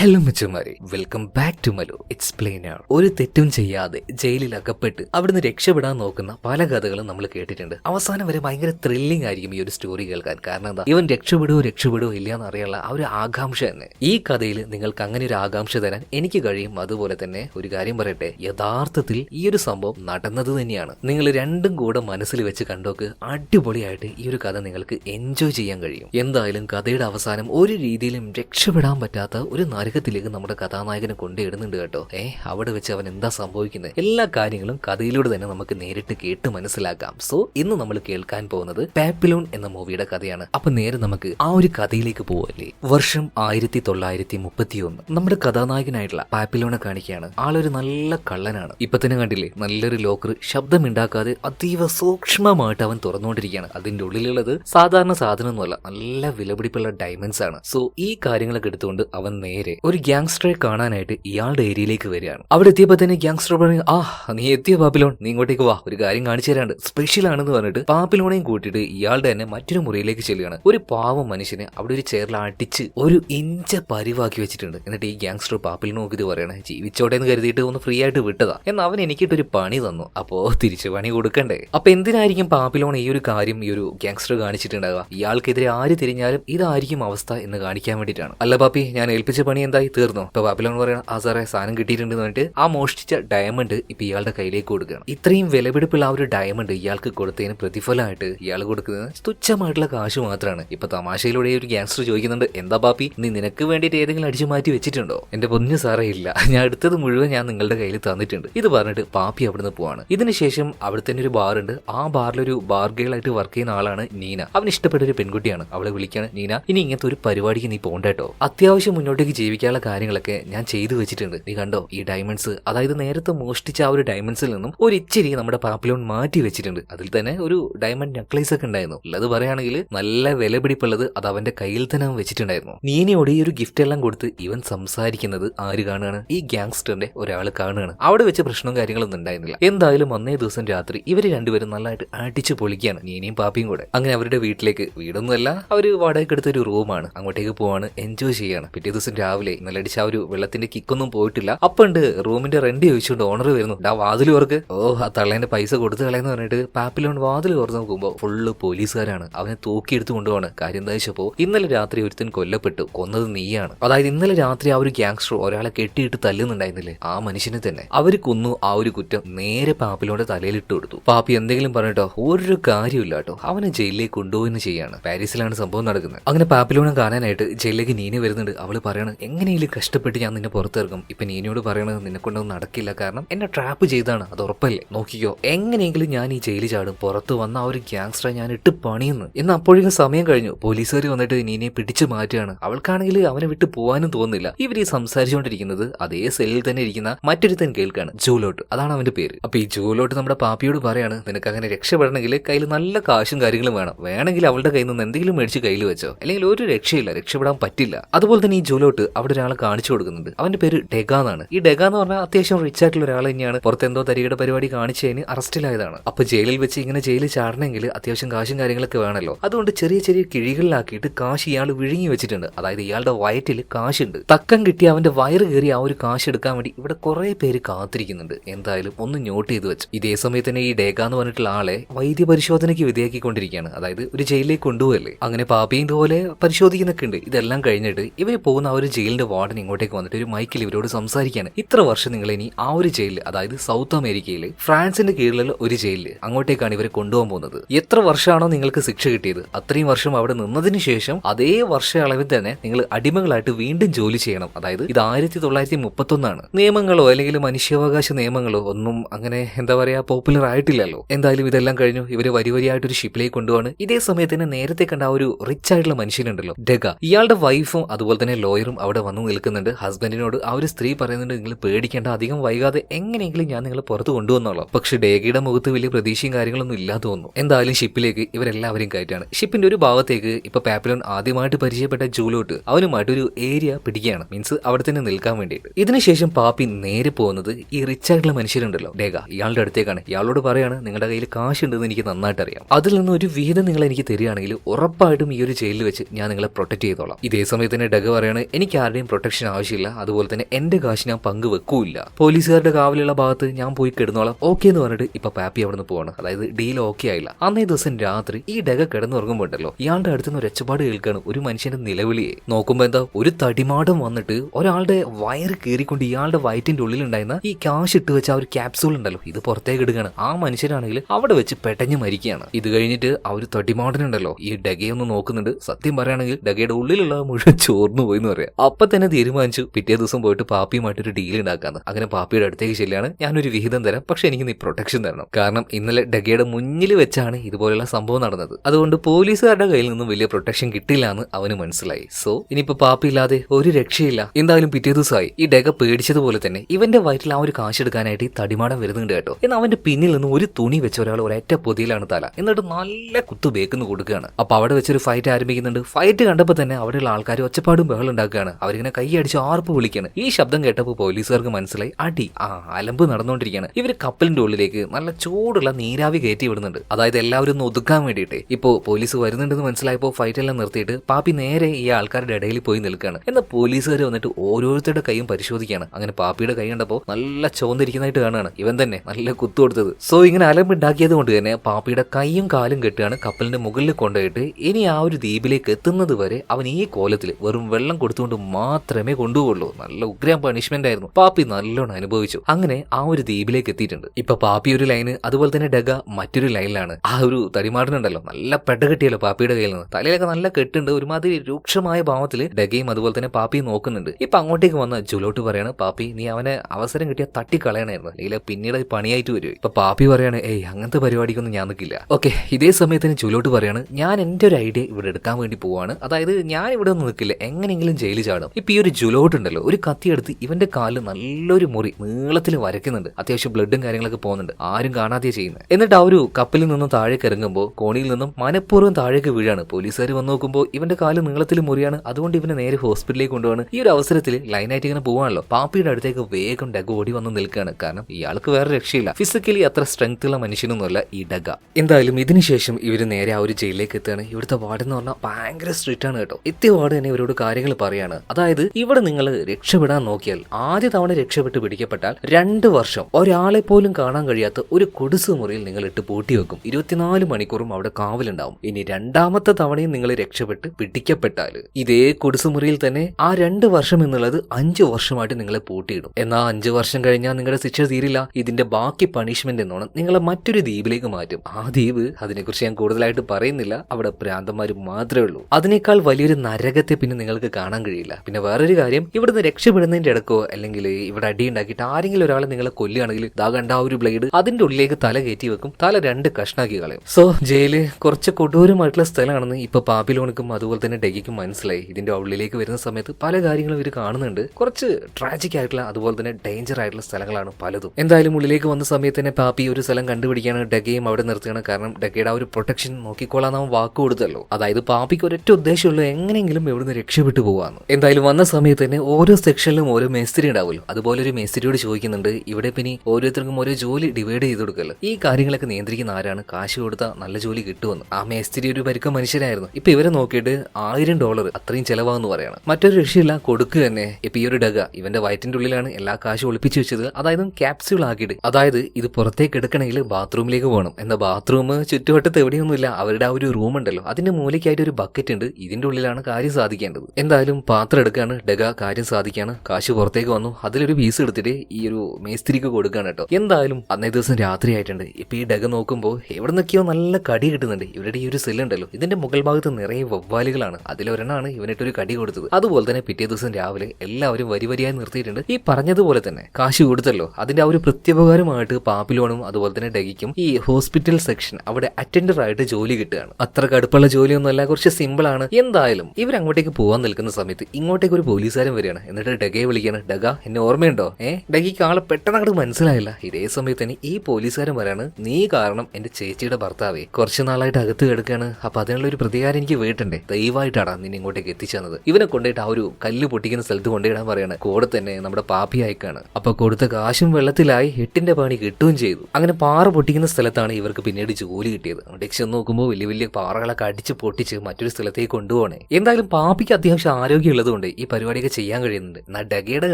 Hello മിച്ചന്മാരെ welcome back to Malu explainer ഒരു തെറ്റും ചെയ്യാതെ ജയിലിൽ അകപ്പെട്ട് അവിടുന്ന് രക്ഷപ്പെടാൻ നോക്കുന്ന പല കഥകളും നമ്മൾ കേട്ടിട്ടുണ്ട്. അവസാനം വരെ ഭയങ്കര ത്രില്ലിംഗ് ആയിരിക്കും ഈ ഒരു സ്റ്റോറി കേൾക്കാൻ. കാരണം എന്താ? ഇവൻ രക്ഷപ്പെടുവോ രക്ഷപ്പെടുവോ ഇല്ല എന്ന് അറിയാനുള്ള ആ ഒരു ആകാംക്ഷ തന്നെ. ഈ കഥയിൽ നിങ്ങൾക്ക് അങ്ങനെ ഒരു ആകാംക്ഷ തരാൻ എനിക്ക് കഴിയും. അതുപോലെ തന്നെ ഒരു കാര്യം പറയട്ടെ. യഥാർത്ഥത്തിൽ ഈ ഒരു സംഭവം നടന്നത് തന്നെയാണ്. നിങ്ങൾ രണ്ടും കൂടെ മനസ്സിൽ വെച്ച് കണ്ടോക്ക്. അടിപൊളിയായിട്ട് ഈ ഒരു കഥ നിങ്ങൾക്ക് എൻജോയ് ചെയ്യാൻ കഴിയും. എന്തായാലും കഥയുടെ അവസാനം ഒരു രീതിയിലും രക്ഷപ്പെടാൻ പറ്റാത്ത ഒരു നരകത്തിലേക്ക് നമ്മുടെ കഥാനായകനെ കൊണ്ടുവരുന്നുണ്ട് കേട്ടോ. ഏ അവിടെ വെച്ച് അവൻ എന്താ സംഭവിക്കുന്നത്? എല്ലാ കാര്യങ്ങളും കഥയിലൂടെ തന്നെ നമുക്ക് നേരിട്ട് കേട്ട് മനസ്സിലാക്കാം. സോ ഇന്ന് നമ്മൾ കേൾക്കാൻ പോകുന്നത് പാപ്പിലോൺ എന്ന മൂവിയുടെ കഥയാണ്. അപ്പൊ നേരെ നമുക്ക് ആ ഒരു കഥയിലേക്ക് പോവല്ലേ? വർഷം ആയിരത്തി തൊള്ളായിരത്തി മുപ്പത്തി ഒന്ന് നമ്മുടെ കഥാനായകനായിട്ടുള്ള പാപ്പിലോണെ കാണിക്കുകയാണ്. ആളൊരു നല്ല കള്ളനാണ്. ഇപ്പൊ തന്നെ കണ്ടില്ലേ? നല്ലൊരു ലോക്കർ. ശബ്ദമുണ്ടാക്കാതെ അതീവ സൂക്ഷ്മമായിട്ട് അവൻ തുറന്നുകൊണ്ടിരിക്കുകയാണ്. അതിന്റെ ഉള്ളിലുള്ളത് സാധാരണ സാധനമൊന്നുമല്ല. നല്ല വിലപിടിപ്പുള്ള ഡയമണ്ട്സ് ആണ്. സോ ഈ കാര്യങ്ങളൊക്കെ എടുത്തുകൊണ്ട് അവൻ നേരെ ഒരു ഗ്യാങ്സ്റ്ററെ കാണാനായിട്ട് ഇയാളുടെ ഏരിയയിലേക്ക് വരികയാണ്. അവിടെ എത്തിയപ്പോ തന്നെ ഗ്യാങ്സ്റ്റർ പറഞ്ഞു ആ നീ എത്തിയ പാപ്പിലോൺ? നീ ഇങ്ങോട്ടേക്ക് വാ ഒരു കാര്യം കാണിച്ചു തരാണ്ട്. സ്പെഷ്യൽ ആണെന്ന് പറഞ്ഞിട്ട് പാപ്പിലോണയും കൂട്ടിയിട്ട് ഇയാളുടെ തന്നെ മറ്റൊരു മുറിയിലേക്ക് ചെല്ലുകയാണ്. ഒരു പാവം മനുഷ്യനെ അവിടെ ഒരു ചെയറിൽ അടിച്ച് ഒരു ഇഞ്ച പരിവാക്കി വെച്ചിട്ടുണ്ട്. എന്നിട്ട് ഈ ഗ്യാങ്സ്റ്റർ പാപ്പിൽ നോക്കിയിട്ട് പറയണേ ജീവിച്ചോട്ടെ എന്ന് കരുതിയിട്ട് ഒന്ന് ഫ്രീ ആയിട്ട് വിട്ടതാ. എന്നാൽ അവൻ എനിക്കിട്ടൊരു പണി തന്നു. അപ്പോ തിരിച്ചു പണി കൊടുക്കണ്ടേ? അപ്പൊ എന്തിനായിരിക്കും പാപ്പിലോൺ ഈ ഒരു കാര്യം ഈ ഒരു ഗ്യാങ്സ്റ്റർ കാണിച്ചിട്ടുണ്ടാവുക? ഇയാൾക്കെതിരെ ആര് തിരിഞ്ഞാലും ഇതായിരിക്കും അവസ്ഥ എന്ന് കാണിക്കാൻ വേണ്ടിയിട്ടാണ്. അല്ല പാപ്പി ഞാൻ ഏൽപ്പിച്ച പണി എന്തായി തീർന്നു? ഇപ്പൊ ബാബിലോൺ പറയണം ആ സാറേ സാധനം കിട്ടിയിട്ടുണ്ട് പറഞ്ഞിട്ട് ആ മോഷ്ടിച്ച ഡയമണ്ട് ഇപ്പൊ ഇയാളുടെ കയ്യിലേക്ക് കൊടുക്കുകയാണ്. ഇത്രയും വിലപിടിപ്പുള്ള ആ ഒരു ഡയമണ്ട് ഇയാൾക്ക് കൊടുത്തതിന് പ്രതിഫലമായിട്ട് ഇയാൾ കൊടുക്കുന്നത് തുച്ഛമായിട്ടുള്ള കാശ് മാത്രമാണ് ഇപ്പൊ തമാശയിലൂടെ ഒരു ഗ്യാങ്സ്റ്റർ ചോദിക്കുന്നുണ്ട് എന്താ പാപ്പി നീ നിനക്ക് വേണ്ടിയിട്ട് ഏതെങ്കിലും അടിച്ചു മാറ്റി വെച്ചിട്ടുണ്ടോ? എന്റെ പൊന്നു സാറേ ഇല്ല. ഞാൻ എടുത്തത് മുഴുവൻ ഞാൻ നിങ്ങളുടെ കയ്യിൽ തന്നിട്ടുണ്ട്. ഇത് പറഞ്ഞിട്ട് പാപ്പി അവിടുന്ന് പോവാണ്. ഇതിനുശേഷം അവിടെ തന്നെ ഒരു ബാർ ഉണ്ട്. ആ ബാറിലൊരു ബാർ ആയിട്ട് വർക്ക് ചെയ്യുന്ന ആളാണ് നീന. അവന് ഇഷ്ടപ്പെട്ട ഒരു പെൺകുട്ടിയാണ്. അവളെ വിളിക്കാണ് നീന ഇനി ഇങ്ങനത്തെ ഒരു പരിപാടിക്ക് നീ പോകണ്ട കേട്ടോ അത്യാവശ്യം മുന്നോട്ടേക്ക് ജീവിക്കാനുള്ള കാര്യങ്ങളൊക്കെ ഞാൻ ചെയ്തു വെച്ചിട്ടുണ്ട്. നീ കണ്ടോ? ഈ ഡയമണ്ട്സ് അതായത് നേരത്തെ മോഷ്ടിച്ച ആ ഒരു ഡയമണ്ട്സിൽ നിന്നും ഒരു ഇച്ചിരി നമ്മുടെ പാപ്പിലോൺ മാറ്റി വെച്ചിട്ടുണ്ട്. അതിൽ തന്നെ ഒരു ഡയമണ്ട് നെക്ലേസ് ഒക്കെ ഉണ്ടായിരുന്നു. ഉള്ളത് പറയുകയാണെങ്കിൽ നല്ല വില പിടിപ്പുള്ളത് അത് അവന്റെ കയ്യിൽ തന്നെ അവൻ വെച്ചിട്ടുണ്ടായിരുന്നു. നീനിയോട് ഈ ഒരു ഗിഫ്റ്റ് എല്ലാം കൊടുത്ത് ഇവൻ സംസാരിക്കുന്നത് ആര് കാണുകയാണ്? ഈ ഗ്യാങ്സ്റ്ററിന്റെ ഒരാൾ കാണുകയാണ്. അവിടെ വെച്ച് പ്രശ്നവും കാര്യങ്ങളൊന്നും ഉണ്ടായിരുന്നില്ല. എന്തായാലും അന്നേ ദിവസം രാത്രി ഇവർ രണ്ടുപേരും നല്ലതായിട്ട് അടിച്ചു പൊളിക്കുകയാണ്. നീനിയും പാപ്പിയും കൂടെ. അങ്ങനെ അവരുടെ വീട്ടിലേക്ക് വീടൊന്നുമല്ല അവർ വാടകയ്ക്ക് എടുത്ത ഒരു റൂമാണ് അങ്ങോട്ടേക്ക് പോവാണ് എൻജോയ് ചെയ്യാണ് പിറ്റേ ദിവസം രാവിലെ ഇന്നലെ അടിച്ച ആ ഒരു വെള്ളത്തിന്റെ കിക്കൊന്നും പോയിട്ടില്ല. അപ്പൊ ഉണ്ട് റൂമിന്റെ റെന്റ് ചോദിച്ചുകൊണ്ട് ഓണർ വരുന്നു. ആ വാതിൽ ഓർക്ക് ഓ ആ തള്ളേന്റെ പൈസ കൊടുത്തു കളയെന്ന് പറഞ്ഞിട്ട് പാപ്പിലോണ്ട് വാതിൽ ഓർത്ത് നോക്കുമ്പോൾ ഫുള്ള് പോലീസുകാരാണ്. അവനെ തൂക്കിയെടുത്ത് കൊണ്ടുപോകണം കാര്യം എന്താ വെച്ചപ്പോ ഇന്നലെ രാത്രി ഒരുത്തൻ കൊല്ലപ്പെട്ടു. കൊന്നത് നീയാണ്. അതായത് ഇന്നലെ രാത്രി ആ ഒരു ഗ്യാങ്സ്റ്റർ ഒരാളെ കെട്ടിയിട്ട് തല്ലുന്നുണ്ടായിരുന്നില്ലേ? ആ മനുഷ്യനെ തന്നെ. അവർ കൊന്നു ആ ഒരു കുറ്റം നേരെ പാപ്പിലോന്റെ തലയിലിട്ട് കൊടുത്തു. പാപ്പി എന്തെങ്കിലും പറഞ്ഞിട്ടോ? ഒരു കാര്യമില്ല കേട്ടോ. അവനെ ജയിലിലേക്ക് കൊണ്ടുപോയെന്ന് ചെയ്യാണ്. പാരീസിലാണ് സംഭവം നടക്കുന്നത്. അങ്ങനെ പാപ്പിലോണം കാണാനായിട്ട് ജയിലിലേക്ക് നീനെ വരുന്നുണ്ട്. അവൾ പറയണത് എങ്ങനെയെങ്കിലും കഷ്ടപ്പെട്ട് ഞാൻ നിന്നെ പുറത്തിറക്കും. ഇപ്പൊ നീനോട് പറയണത് നിന്നെ കൊണ്ടൊന്നും നടക്കില്ല. കാരണം എന്നെ ട്രാപ്പ് ചെയ്താണ് അത് ഉറപ്പല്ലേ? നോക്കിക്കോ. എങ്ങനെയെങ്കിലും ഞാൻ ഈ ജയിലിൽ ചാടും. പുറത്ത് വന്ന ആ ഒരു ഗ്യാങ്സ്റ്ററെ ഞാൻ ഇട്ട് പണിയുന്നു. എന്ന് അപ്പോഴേക്കും സമയം കഴിഞ്ഞു. പോലീസുകാർ വന്നിട്ട് നീനെ പിടിച്ചു മാറ്റുകയാണ്. അവൾക്കാണെങ്കിൽ അവനെ വിട്ട് പോകാനും തോന്നുന്നില്ല. ഇവർ ഈ സംസാരിച്ചുകൊണ്ടിരിക്കുന്നത് അതേ സെല്ലിൽ തന്നെ ഇരിക്കുന്ന മറ്റൊരുത്തൻ കേൾക്കാണ്. ജൂലോട്ട്. അതാണ് അവന്റെ പേര്. അപ്പൊ ഈ ജൂലോട്ട് നമ്മുടെ പാപ്പിയോട് പറയാണ് നിനക്ക് അങ്ങനെ രക്ഷപ്പെടണമെങ്കിൽ കയ്യിൽ നല്ല കാശും കാര്യങ്ങളും വേണം. വേണമെങ്കിൽ അവളുടെ കയ്യിൽ നിന്ന് എന്തെങ്കിലും മേടിച്ച് കയ്യിൽ വെച്ചോ. അല്ലെങ്കിൽ ഒരു രക്ഷയില്ല. രക്ഷപ്പെടാൻ പറ്റില്ല. അതുപോലെ തന്നെ ഈ ജൂലോട്ട് അവിടെ ഒരാളെ കാണിച്ചു കൊടുക്കുന്നുണ്ട്. അവന്റെ പേര് ഡെഗ എന്നാണ്. ഈ ഡെഗ എന്ന് പറഞ്ഞാൽ അത്യാവശ്യം റിച്ച് ആയിട്ടുള്ള ഒരാൾ തന്നെയാണ്. പുറത്തെന്തോ തരികയുടെ പരിപാടി കാണിച്ചതിന് അറസ്റ്റിലായതാണ്. അപ്പൊ ജയിലിൽ വെച്ച് ഇങ്ങനെ ജയിലിൽ ചാടണമെങ്കിൽ അത്യാവശ്യം കാശും കാര്യങ്ങളൊക്കെ വേണമല്ലോ. അതുകൊണ്ട് ചെറിയ ചെറിയ കിഴികളിലാക്കിയിട്ട് കാശ് ഇയാൾ വിഴുങ്ങി വെച്ചിട്ടുണ്ട്. അതായത് ഇയാളുടെ വയറ്റിൽ കാശുണ്ട്. തക്കം കിട്ടി അവന്റെ വയറ് കയറി ആ ഒരു കാശ് എടുക്കാൻ വേണ്ടി ഇവിടെ കുറെ പേര് കാത്തിരിക്കുന്നുണ്ട്. എന്തായാലും ഒന്ന് നോട്ട് ചെയ്ത് വെച്ചു. ഇതേ സമയത്ത് തന്നെ ഈ ഡേഗ എന്ന് പറഞ്ഞിട്ടുള്ള ആളെ വൈദ്യ പരിശോധനയ്ക്ക് വിധേയാക്കിക്കൊണ്ടിരിക്കുകയാണ്. അതായത് ഒരു ജയിലിലേക്ക് കൊണ്ടുപോകല്ലേ? അങ്ങനെ പാപ്പിയും ഇതുപോലെ പരിശോധിക്കുന്നൊക്കെ ഉണ്ട്. ഇതെല്ലാം കഴിഞ്ഞിട്ട് ഇവർ പോകുന്ന ആ ഒരു ജയിലിന്റെ വാർഡൻ ഇങ്ങോട്ടേക്ക് വന്നിട്ട് ഒരു മൈക്കിൽ ഇവരോട് സംസാരിക്കുകയാണ്. ഇത്ര വർഷം നിങ്ങൾ ഇനി ആ ഒരു ജയിലിൽ അതായത് സൗത്ത് അമേരിക്കയിൽ ഫ്രാൻസിന്റെ കീഴിലുള്ള ഒരു ജയിലിൽ അങ്ങോട്ടേക്കാണ് ഇവരെ കൊണ്ടുപോകാൻ പോകുന്നത്. എത്ര വർഷമാണോ നിങ്ങൾക്ക് ശിക്ഷ കിട്ടിയത്? അത്രയും വർഷം അവിടെ നിന്നതിന് ശേഷം അതേ വർഷ അളവിൽ തന്നെ നിങ്ങൾ അടിമകളായിട്ട് വീണ്ടും ജോലി ചെയ്യണം. അതായത് ഇത് ആയിരത്തി തൊള്ളായിരത്തി മുപ്പത്തി ഒന്നാണ് നിയമങ്ങളോ അല്ലെങ്കിൽ മനുഷ്യാവകാശ നിയമങ്ങളോ ഒന്നും അങ്ങനെ എന്താ പറയാ പോപ്പുലർ ആയിട്ടില്ലല്ലോ. എന്തായാലും ഇതെല്ലാം കഴിഞ്ഞു. ഇവർ വരി വരിയായിട്ട് ഒരു ഷിപ്പിലേക്ക് കൊണ്ടുപോകാണ് ഇതേ സമയത്ത് തന്നെ നേരത്തെ കണ്ട ആ ഒരു റിച്ച് ആയിട്ടുള്ള മനുഷ്യനുണ്ടല്ലോ ഡെഗ. ഇയാളുടെ വൈഫും അതുപോലെ തന്നെ ലോയറും അവിടെ വന്നു നിൽക്കുന്നുണ്ട്. ഹസ്ബൻഡിനോട് ആ ഒരു സ്ത്രീ പറയുന്നുണ്ട് നിങ്ങൾ പേടിക്കേണ്ട അധികം വൈകാതെ എങ്ങനെയെങ്കിലും ഞാൻ നിങ്ങളെ പുറത്ത് കൊണ്ടുവന്നോളാം. പക്ഷെ ഡേഗിയുടെ മുഖത്ത് വലിയ പ്രതീക്ഷയും കാര്യങ്ങളൊന്നും ഇല്ലാതെ തോന്നുന്നു എന്തായാലും ഷിപ്പിലേക്ക് ഇവരെല്ലാവരും കയറ്റാണ് ഷിപ്പിന്റെ ഒരു ഭാഗത്തേക്ക് ഇപ്പൊ പാപ്പിലോൺ ആദ്യമായിട്ട് പരിചയപ്പെട്ട ജൂലോട്ട് അവനുമായിട്ട് ഒരു ഏരിയ പിടിക്കുകയാണ്. മീൻസ് അവിടെ തന്നെ നിൽക്കാൻ വേണ്ടിയിട്ട്. ഇതിനുശേഷം പാപ്പി നേരെ പോകുന്നത് ഈ റിച്ച് ആയിട്ടുള്ള മനുഷ്യരുണ്ടല്ലോ ഡേഗ. ഇയാളുടെ അടുത്തേക്കാണ്. ഇയാളോട് പറയാണ് നിങ്ങളുടെ കയ്യിൽ കാശുണ്ടെന്ന് എനിക്ക് നന്നായിട്ട് അറിയാം അതിൽ നിന്ന് ഒരു വിഹിതം നിങ്ങൾ എനിക്ക് തരികയാണെങ്കിൽ ഉറപ്പായിട്ടും ഈ ഒരു ജയിലിൽ വെച്ച് ഞാൻ നിങ്ങളെ പ്രൊട്ടക്ട് ചെയ്തോളാം. ഇതേ സമയത്ത് തന്നെ ഡഗ പറയാണ് എനിക്ക് ആരുടെയും പ്രൊട്ടക്ഷൻ ആവശ്യമില്ല. അതുപോലെ തന്നെ എന്റെ കാശ് ഞാൻ പങ്കുവെക്കൂല്ല. പോലീസുകാരുടെ കാവലുള്ള ഭാഗത്ത് ഞാൻ പോയി കിടന്നോളാം. ഓക്കെ എന്ന് പറഞ്ഞിട്ട് ഇപ്പൊ പാപ്പി അവിടെ നിന്ന് പോവാണ്. അതായത് ഡീൽ ഓക്കെ ആയില്ല. അന്നേ ദിവസം രാത്രി ഈ ഡഗ കിടന്നുറങ്ങുമ്പോൾ ഉണ്ടല്ലോ ഇയാളുടെ അടുത്തുനിന്ന് നിന്ന് ഒച്ചപ്പാട് കേൾക്കാണ് ഒരു മനുഷ്യന്റെ നിലവിളിയെ. നോക്കുമ്പോ എന്താ ഒരു തടിമാടം വന്നിട്ട് ഒരാളുടെ വയറ് കീറിക്കൊണ്ട് ഇയാളുടെ വയറ്റിന്റെ ഉള്ളിലുണ്ടായിരുന്ന ഈ കാശ് ഇട്ട് വെച്ച ആ ഒരു ക്യാപ്സൂൾ ഉണ്ടല്ലോ ഇത് പുറത്തേക്ക് എടുക്കുകയാണ്. ആ മനുഷ്യനാണെങ്കിൽ അവിടെ വെച്ച് പെട്ടഞ്ഞ് മരിക്കുകയാണ്. ഇത് കഴിഞ്ഞിട്ട് ആ ഒരു തടിമാടനുണ്ടല്ലോ ഈ ഡഗയെ നോക്കുന്നുണ്ട്. സത്യം പറയുകയാണെങ്കിൽ ഡഗയുടെ ഉള്ളിലുള്ള മുഴുവൻ ചോർന്നു പോയി എന്ന് പറയാം. അപ്പൊ തന്നെ തീരുമാനിച്ചു. പിറ്റേ ദിവസം പോയിട്ട് പാപ്പിയുമായിട്ട് ഒരു ഡീൽ ഉണ്ടാക്കാന്ന് അങ്ങനെ പാപ്പിയുടെ അടുത്തേക്ക് ഞാൻ ഞാനൊരു വിഹിതം തരാം. പക്ഷെ എനിക്ക് നീ പ്രൊട്ടക്ഷൻ തരണം. കാരണം ഇന്നലെ ഡഗയുടെ മുന്നിൽ വെച്ചാണ് ഇതുപോലെയുള്ള സംഭവം നടന്നത്. അതുകൊണ്ട് പോലീസുകാരുടെ കയ്യിൽ നിന്നും വലിയ പ്രൊട്ടക്ഷൻ കിട്ടില്ല എന്ന് അവന് മനസ്സിലായി. സോ ഇനിയിപ്പോ പാപ്പി ഇല്ലാതെ ഒരു രക്ഷയില്ല. എന്തായാലും പിറ്റേ ദിവസമായി. ഈ ഡഗ പേടിച്ചതുപോലെ തന്നെ ഇവന്റെ വയറ്റിൽ ആ ഒരു കാശ് എടുക്കാനായിട്ട് ഈ തടിമാടം വരുന്നുണ്ട് കേട്ടോ. എന്നാൽ അവന്റെ പിന്നിൽ നിന്ന് ഒരു തുണി വെച്ച ഒരാൾ ഒരൊറ്റ പൊതിയിലാണ് തല. എന്നിട്ട് നല്ല കുത്തു ബേക്കുന്നു കൊടുക്കുകയാണ്. അപ്പൊ അവിടെ വെച്ചൊരു ഫൈറ്റ് ആരംഭിക്കുന്നുണ്ട്. ഫൈറ്റ് കണ്ടപ്പോൾ തന്നെ അവിടെയുള്ള ആൾക്കാർ ഒച്ചപ്പാടും ബഹളം ഉണ്ടാക്കുകയാണ്. അവരിങ്ങനെ കൈയടിച്ച് ആർപ്പ് വിളിക്കുകയാണ് ഈ ശബ്ദം കേട്ടപ്പോൾ പോലീസുകാർക്ക് മനസ്സിലായി. അടി ആ അലമ്പ് നടന്നുകൊണ്ടിരിക്കുകയാണ്. ഇവർ കപ്പലിന്റെ ഉള്ളിലേക്ക് നല്ല ചൂടുള്ള നീരാവി കയറ്റി വിടുന്നുണ്ട്. അതായത് എല്ലാവരും ഒന്ന് ഒതുക്കാൻ വേണ്ടിയിട്ട്. ഇപ്പോൾ പോലീസ് വരുന്നുണ്ടെന്ന് മനസ്സിലായപ്പോൾ ഫൈറ്റ് എല്ലാം നിർത്തിയിട്ട് പാപ്പി നേരെ ഈ ആൾക്കാരുടെ ഇടയിൽ പോയി നിൽക്കുകയാണ്. എന്നാൽ പോലീസുകാർ വന്നിട്ട് ഓരോരുത്തരുടെ കൈയും പരിശോധിക്കുകയാണ്. അങ്ങനെ പാപ്പിയുടെ കൈ കണ്ടപ്പോൾ നല്ല ചോന്നിരിക്കുന്നതായിട്ട് കാണുകയാണ്. ഇവൻ തന്നെ നല്ല കുത്തു കൊടുത്തത്. സോ ഇങ്ങനെ അലമ്പുണ്ടാക്കിയത് കൊണ്ട് തന്നെ പാപ്പിയുടെ കൈയും കാലും കെട്ടുകയാണ് കപ്പലിന്റെ മുകളിൽ കൊണ്ടുപോയിട്ട് ഇനി ആ ഒരു ദ്വീപിലേക്ക് എത്തുന്നത് വരെ അവൻ ഈ കോലത്തിൽ വെറും വെള്ളം കൊടുത്തുകൊണ്ട് മാത്രമേ കൊണ്ടുപോകുള്ളൂ. നല്ല ഉഗ്രം പണിഷ്മെന്റ് ആയിരുന്നു. പാപ്പി നല്ലോണം അനുഭവിച്ചു. അങ്ങനെ ആ ഒരു ദ്വീപിലേക്ക് എത്തിയിട്ടുണ്ട്. ഇപ്പൊ പാപ്പി ഒരു ലൈന് അതുപോലെ തന്നെ ഡഗ മറ്റൊരു ലൈനിലാണ് ആ ഒരു തടിമാടനുണ്ടല്ലോ. നല്ല പെട കെട്ടിയല്ലോ പാപ്പിയുടെ കയ്യിൽ നിന്ന്. തലയിലൊക്കെ നല്ല കെട്ടുണ്ട്. ഒരുമാതിരി രൂക്ഷമായ ഭാവത്തിൽ ഡഗയും അതുപോലെ തന്നെ പാപ്പിയും നോക്കുന്നുണ്ട്. ഇപ്പൊ അങ്ങോട്ടേക്ക് വന്ന ജുലോട്ട് പറയാണ് പാപ്പി നീ അവനെ അവസരം കിട്ടിയ തട്ടിക്കളയണായിരുന്നു. അല്ലെങ്കിൽ പിന്നീട് പണിയായിട്ട് വരും. ഇപ്പൊ പാപ്പി പറയാണ് ഏയ് അങ്ങനത്തെ പരിപാടിക്കൊന്നും ഞാൻ നിൽക്കില്ല ഓക്കെ ഇതേ സമയത്തിന് ജുലോട്ട് പറയാണ് ഞാൻ എന്റെ ഒരു ഐഡിയ ഇവിടെ എടുക്കാൻ വേണ്ടി പോവാണ്. അതായത് ഞാൻ ഇവിടെ ഒന്നും നിൽക്കില്ല എങ്ങനെയെങ്കിലും ജയിലിൽ ചാടും. ഇപ്പൊ ഈ ഒരു ജുലോട്ട് ഉണ്ടല്ലോ ഒരു കത്തി എടുത്ത് ഇവന്റെ കാലിൽ നല്ലൊരു മുറി നീളത്തിൽ വരയ്ക്കുന്നുണ്ട്. അത്യാവശ്യം ബ്ലഡും കാര്യങ്ങളൊക്കെ പോകുന്നുണ്ട്. ആരും കാണാതെ ചെയ്യുന്നത് എന്നിട്ട് ആ ഒരു കപ്പലിൽ നിന്നും താഴേക്ക് ഇറങ്ങുമ്പോൾ കോണിയിൽ നിന്നും മനഃപൂർവം താഴേക്ക് വീഴാണ്. പോലീസുകാർ വന്ന് നോക്കുമ്പോൾ ഇവന്റെ കാൽ നീളത്തിൽ മുറിയാണ്. അതുകൊണ്ട് ഇവനെ നേരെ ഹോസ്പിറ്റലിലേക്ക് കൊണ്ടുപോകാണ് ഈ ഒരു അവസരത്തിൽ ലൈനായിട്ട് ഇങ്ങനെ പോവാണല്ലോ. പാപ്പിയുടെ അടുത്തേക്ക് വേഗം ഡഗ ഓടി വന്ന് നിൽക്കുകയാണ് കാരണം ഇയാൾക്ക് വേറെ രക്ഷയില്ല. ഫിസിക്കലി അത്ര സ്ട്രെങ്ത് ഉള്ള മനുഷ്യനൊന്നുമല്ല ഈ ഡഗ. എന്തായാലും ഇതിനുശേഷം ഇവർ നേരെ ആ ഒരു ജയിലിലേക്ക് എത്തുകയാണ്. ഇവിടുത്തെ വാർഡ് എന്ന് പറഞ്ഞാൽ ഭയങ്കര സ്ട്രിക്റ്റ് ആണ് കേട്ടോ. എത്തിയ വാർഡ് തന്നെ ഇവരോട് കാര്യങ്ങൾ പറയാണ്. അതായത് ഇവിടെ നിങ്ങൾ രക്ഷപ്പെടാൻ നോക്കിയാൽ ആദ്യ തവണ രക്ഷപ്പെട്ട് പിടിക്കപ്പെട്ടാൽ രണ്ട് വർഷം ഒരാളെ പോലും കാണാൻ കഴിയാത്ത ഒരു കൊടുസ് മുറിയിൽ നിങ്ങൾ ഇട്ട് പൂട്ടി വെക്കും. ഇരുപത്തിനാല് മണിക്കൂറും അവിടെ കാവലുണ്ടാവും. ഇനി രണ്ടാമത്തെ തവണയും നിങ്ങൾ രക്ഷപ്പെട്ട് പിടിക്കപ്പെട്ടാൽ ഇതേ കൊടുസ് മുറിയിൽ തന്നെ ആ രണ്ട് വർഷം എന്നുള്ളത് അഞ്ച് വർഷമായിട്ട് നിങ്ങളെ പൂട്ടിയിടും. എന്നാൽ അഞ്ച് വർഷം കഴിഞ്ഞാൽ നിങ്ങളുടെ ശിക്ഷ തീരില്ല. ഇതിന്റെ ബാക്കി പണിഷ്മെന്റ് എന്നോണം നിങ്ങളെ മറ്റൊരു ദ്വീപിലേക്ക് മാറ്റും. ആ ദ്വീപ് അതിനെക്കുറിച്ച് ഞാൻ കൂടുതലായിട്ട് പറയുന്നില്ല. അവിടെ ഭ്രാന്തന്മാർ മാത്രമേ ഉള്ളൂ. അതിനേക്കാൾ വലിയൊരു നരകത്തെ പിന്നെ നിങ്ങൾക്ക് കാണാൻ കഴിയില്ല. പിന്നെ വേറൊരു കാര്യം ഇവിടുന്ന് രക്ഷപ്പെടുന്നതിന്റെ ഇടക്കോ അല്ലെങ്കിൽ ഇവിടെ അടി ഉണ്ടാക്കിയിട്ട് ആരെങ്കിലും ഒരാൾ നിങ്ങളെ കൊല്ലുകയാണെങ്കിൽ ദാ കണ്ട ആ ഒരു ബ്ലേഡ് അതിന്റെ ഉള്ളിലേക്ക് തല കയറ്റി വെക്കും. തല രണ്ട് കഷ്ണാക്കി കളയും. സോ ജയിൽ കുറച്ച് കൊടൂരമായിട്ടുള്ള സ്ഥലമാണെന്ന് ഇപ്പൊ പാപ്പിലോണിക്കും അതുപോലെ തന്നെ ഡെഗിക്കും മനസ്സിലായി. ഇതിന്റെ ഉള്ളിലേക്ക് വരുന്ന സമയത്ത് പല കാര്യങ്ങളും ഇവർ കാണുന്നുണ്ട്. കുറച്ച് ട്രാജിക് ആയിട്ടുള്ള അതുപോലെ തന്നെ ഡേഞ്ചർ ആയിട്ടുള്ള സ്ഥലങ്ങളാണ് പലതും. എന്തായാലും ഉള്ളിലേക്ക് വന്ന സമയത്ത് തന്നെ പാപ്പി ഒരു സ്ഥലം കണ്ടുപിടിക്കുകയാണ് ഡഗയും അവിടെ നിർത്തുകയാണ്. കാരണം ഡഗയുടെ ആ ഒരു പ്രൊട്ടക്ഷൻ നോക്കിക്കോളാൻ അവൻ വാക്ക് കൊടുത്തല്ലോ അതായത് പാപ്പിക്ക് ഒരൊറ്റ ഉദ്ദേശമുള്ളൂ എങ്ങനെയെങ്കിലും ഇവിടുന്ന് രക്ഷപ്പെട്ടു പോകാന്ന് എന്തായാലും വന്ന സമയത്ത് തന്നെ ഓരോ സെക്ഷനിലും ഓരോ മേസ്തിരി ഉണ്ടാവുമല്ലോ. അതുപോലെ ഒരു മേസ്തിരിയോട് ചോദിക്കുന്നുണ്ട് ഇവിടെ പിന്നെ ഓരോരുത്തർക്കും ഓരോ ജോലി ഡിവൈഡ് ചെയ്ത് കൊടുക്കല്ലോ? ഈ കാര്യങ്ങളൊക്കെ നിയന്ത്രിക്കുന്ന ആരാണ്? കാശ് കൊടുത്ത നല്ല ജോലി കിട്ടുമെന്ന്. ആ മേസ്തിരി ഒരു പരുക്ക മനുഷ്യരായിരുന്നു ഇപ്പൊ ഇവരെ നോക്കിയിട്ട് ആയിരം ഡോളർ അത്രയും ചെലവാന്ന് പറയാണ്. മറ്റൊരു രക്ഷയില്ല കൊടുക്കുക തന്നെ. ഇപ്പൊ ഈ ഒരു ഡഗ ഇവന്റെ വയറ്റിന്റെ ഉള്ളിലാണ് എല്ലാ കാശും ഒളിപ്പിച്ചു വെച്ചത്. അതായത് ക്യാപ്സ്യൂൾ ആക്കിയിട്ട്. അതായത് ഇത് പുറത്തേക്ക് എടുക്കണമെങ്കിൽ ബാത്റൂമിലേക്ക് പോകണം. എന്ന ബാത്റൂം ചുറ്റുവട്ടത്ത് എവിടെയൊന്നുമില്ല. അവരുടെ ആ ഒരു റൂം ഉണ്ടല്ലോ. അതിന്റെ മൂലയ്ക്കായിട്ട് ഒരു ബക്കറ്റ് ഉണ്ട്. ഇതിന്റെ ഉള്ളിലാണ് കാര്യം സാധിക്കേണ്ടത്. എന്തായാലും പാത്രം എടുക്കാണ് ഡഗ കാര്യം സാധിക്കാണ് കാശ് പുറത്തേക്ക് വന്നു. അതിലൊരു പീസ് എടുത്തിട്ട് ഈ ഒരു മേസ്തിരിക്ക് കൊടുക്കാണ് കേട്ടോ. എന്തായാലും അന്നേ ദിവസം രാത്രി ആയിട്ടുണ്ട്. ഇപ്പൊ ഈ ഡഗ നോക്കുമ്പോൾ എവിടെ നല്ല കടി കിട്ടുന്നുണ്ട്. ഇവരുടെ ഈ ഒരു സെല്ല് ഉണ്ടല്ലോ. ഇതിന്റെ മുകൾ ഭാഗത്ത് നിറയെ വവ്വാലുകളാണ്. അതിലൊരെണ്ണാണ് ഇവനിട്ടൊരു കടി കൊടുത്തത്. അതുപോലെ തന്നെ പിറ്റേ ദിവസം രാവിലെ എല്ലാവരും വരി വരിയായി നിർത്തിയിട്ടുണ്ട്. ഈ പറഞ്ഞതുപോലെ തന്നെ കാശ് കൊടുത്തല്ലോ. അതിന്റെ ആ ഒരു പ്രത്യുപകാരമായിട്ട് പാപ്പിലോണും അതുപോലെ തന്നെ ഡെഗിക്കും ഈ ഹോസ്പിറ്റൽ സെക്ഷൻ അവിടെ അറ്റൻഡർ ആയിട്ട് ജോലി കിട്ടുകയാണ്. അത്ര കടുപ്പുള്ള ജോലിയൊന്നുമല്ല കുറച്ച് സിമ്പിൾ ആണ്. എന്തായാലും ഇവർ അങ്ങോട്ടേക്ക് പോകാൻ നിൽക്കുന്ന സമയത്ത് ഇങ്ങോട്ടേക്ക് ഒരു പോലീസുകാരൻ വരികയാണ്. എന്നിട്ട് ഡഗയെ വിളിക്കുകയാണ്. ഡഗ എന്നെ ഓർമ്മയുണ്ടോ? ഏ? ഡഗിക്ക് ആളെ പെട്ടെന്ന് അങ്ങോട്ട് മനസ്സിലായില്ല. ഇതേ സമയത്ത് തന്നെ ഈ പോലീസുകാരൻ പറയാണ് നീ കാരണം എന്റെ ചേച്ചിയുടെ ഭർത്താവേ. കുറച്ച് നാളായിട്ട് അകത്ത് കിടക്കുകയാണ് അപ്പൊ അതിനുള്ള ഒരു പ്രതികാരം എനിക്ക് വേട്ടണ്ടേ ദയവായിട്ടാണ് നിന്നെ ഇങ്ങോട്ടേക്ക് എത്തിച്ചത് ഇവനെ കൊണ്ടുപോയിട്ട് ആ ഒരു കല്ല് പൊട്ടിക്കുന്ന സ്ഥലത്ത് കൊണ്ടുപോയിടാൻ പറയാണ്. കൂടെ തന്നെ നമ്മുടെ പാപ്പി അയക്കാണ് അപ്പൊ കൊടുത്ത കാശും വെള്ളത്തിലായി എട്ടിന്റെ പണി കിട്ടുകയും ചെയ്തു. അങ്ങനെ പാറ പൊട്ടിക്കുന്ന സ്ഥലത്താണ് ഇവർക്ക് പിന്നീട് ജോലി കിട്ടിയത്. ഡെക്ഷൻ നോക്കുമ്പോൾ വലിയ വലിയ പാറകളൊക്കെ അടിച്ച് പൊട്ടിച്ച് മറ്റൊരു സ്ഥലത്തേക്ക് കൊണ്ടുപോകണേ എന്തായാലും പാപ്പിക്ക് അത്യാവശ്യം ആരോഗ്യമുള്ളത് ഉള്ളതുകൊണ്ട് ഈ പരിപാടിയൊക്കെ ചെയ്യാൻ കഴിയുന്നുണ്ട്. എന്നാൽ ഡഗയുടെ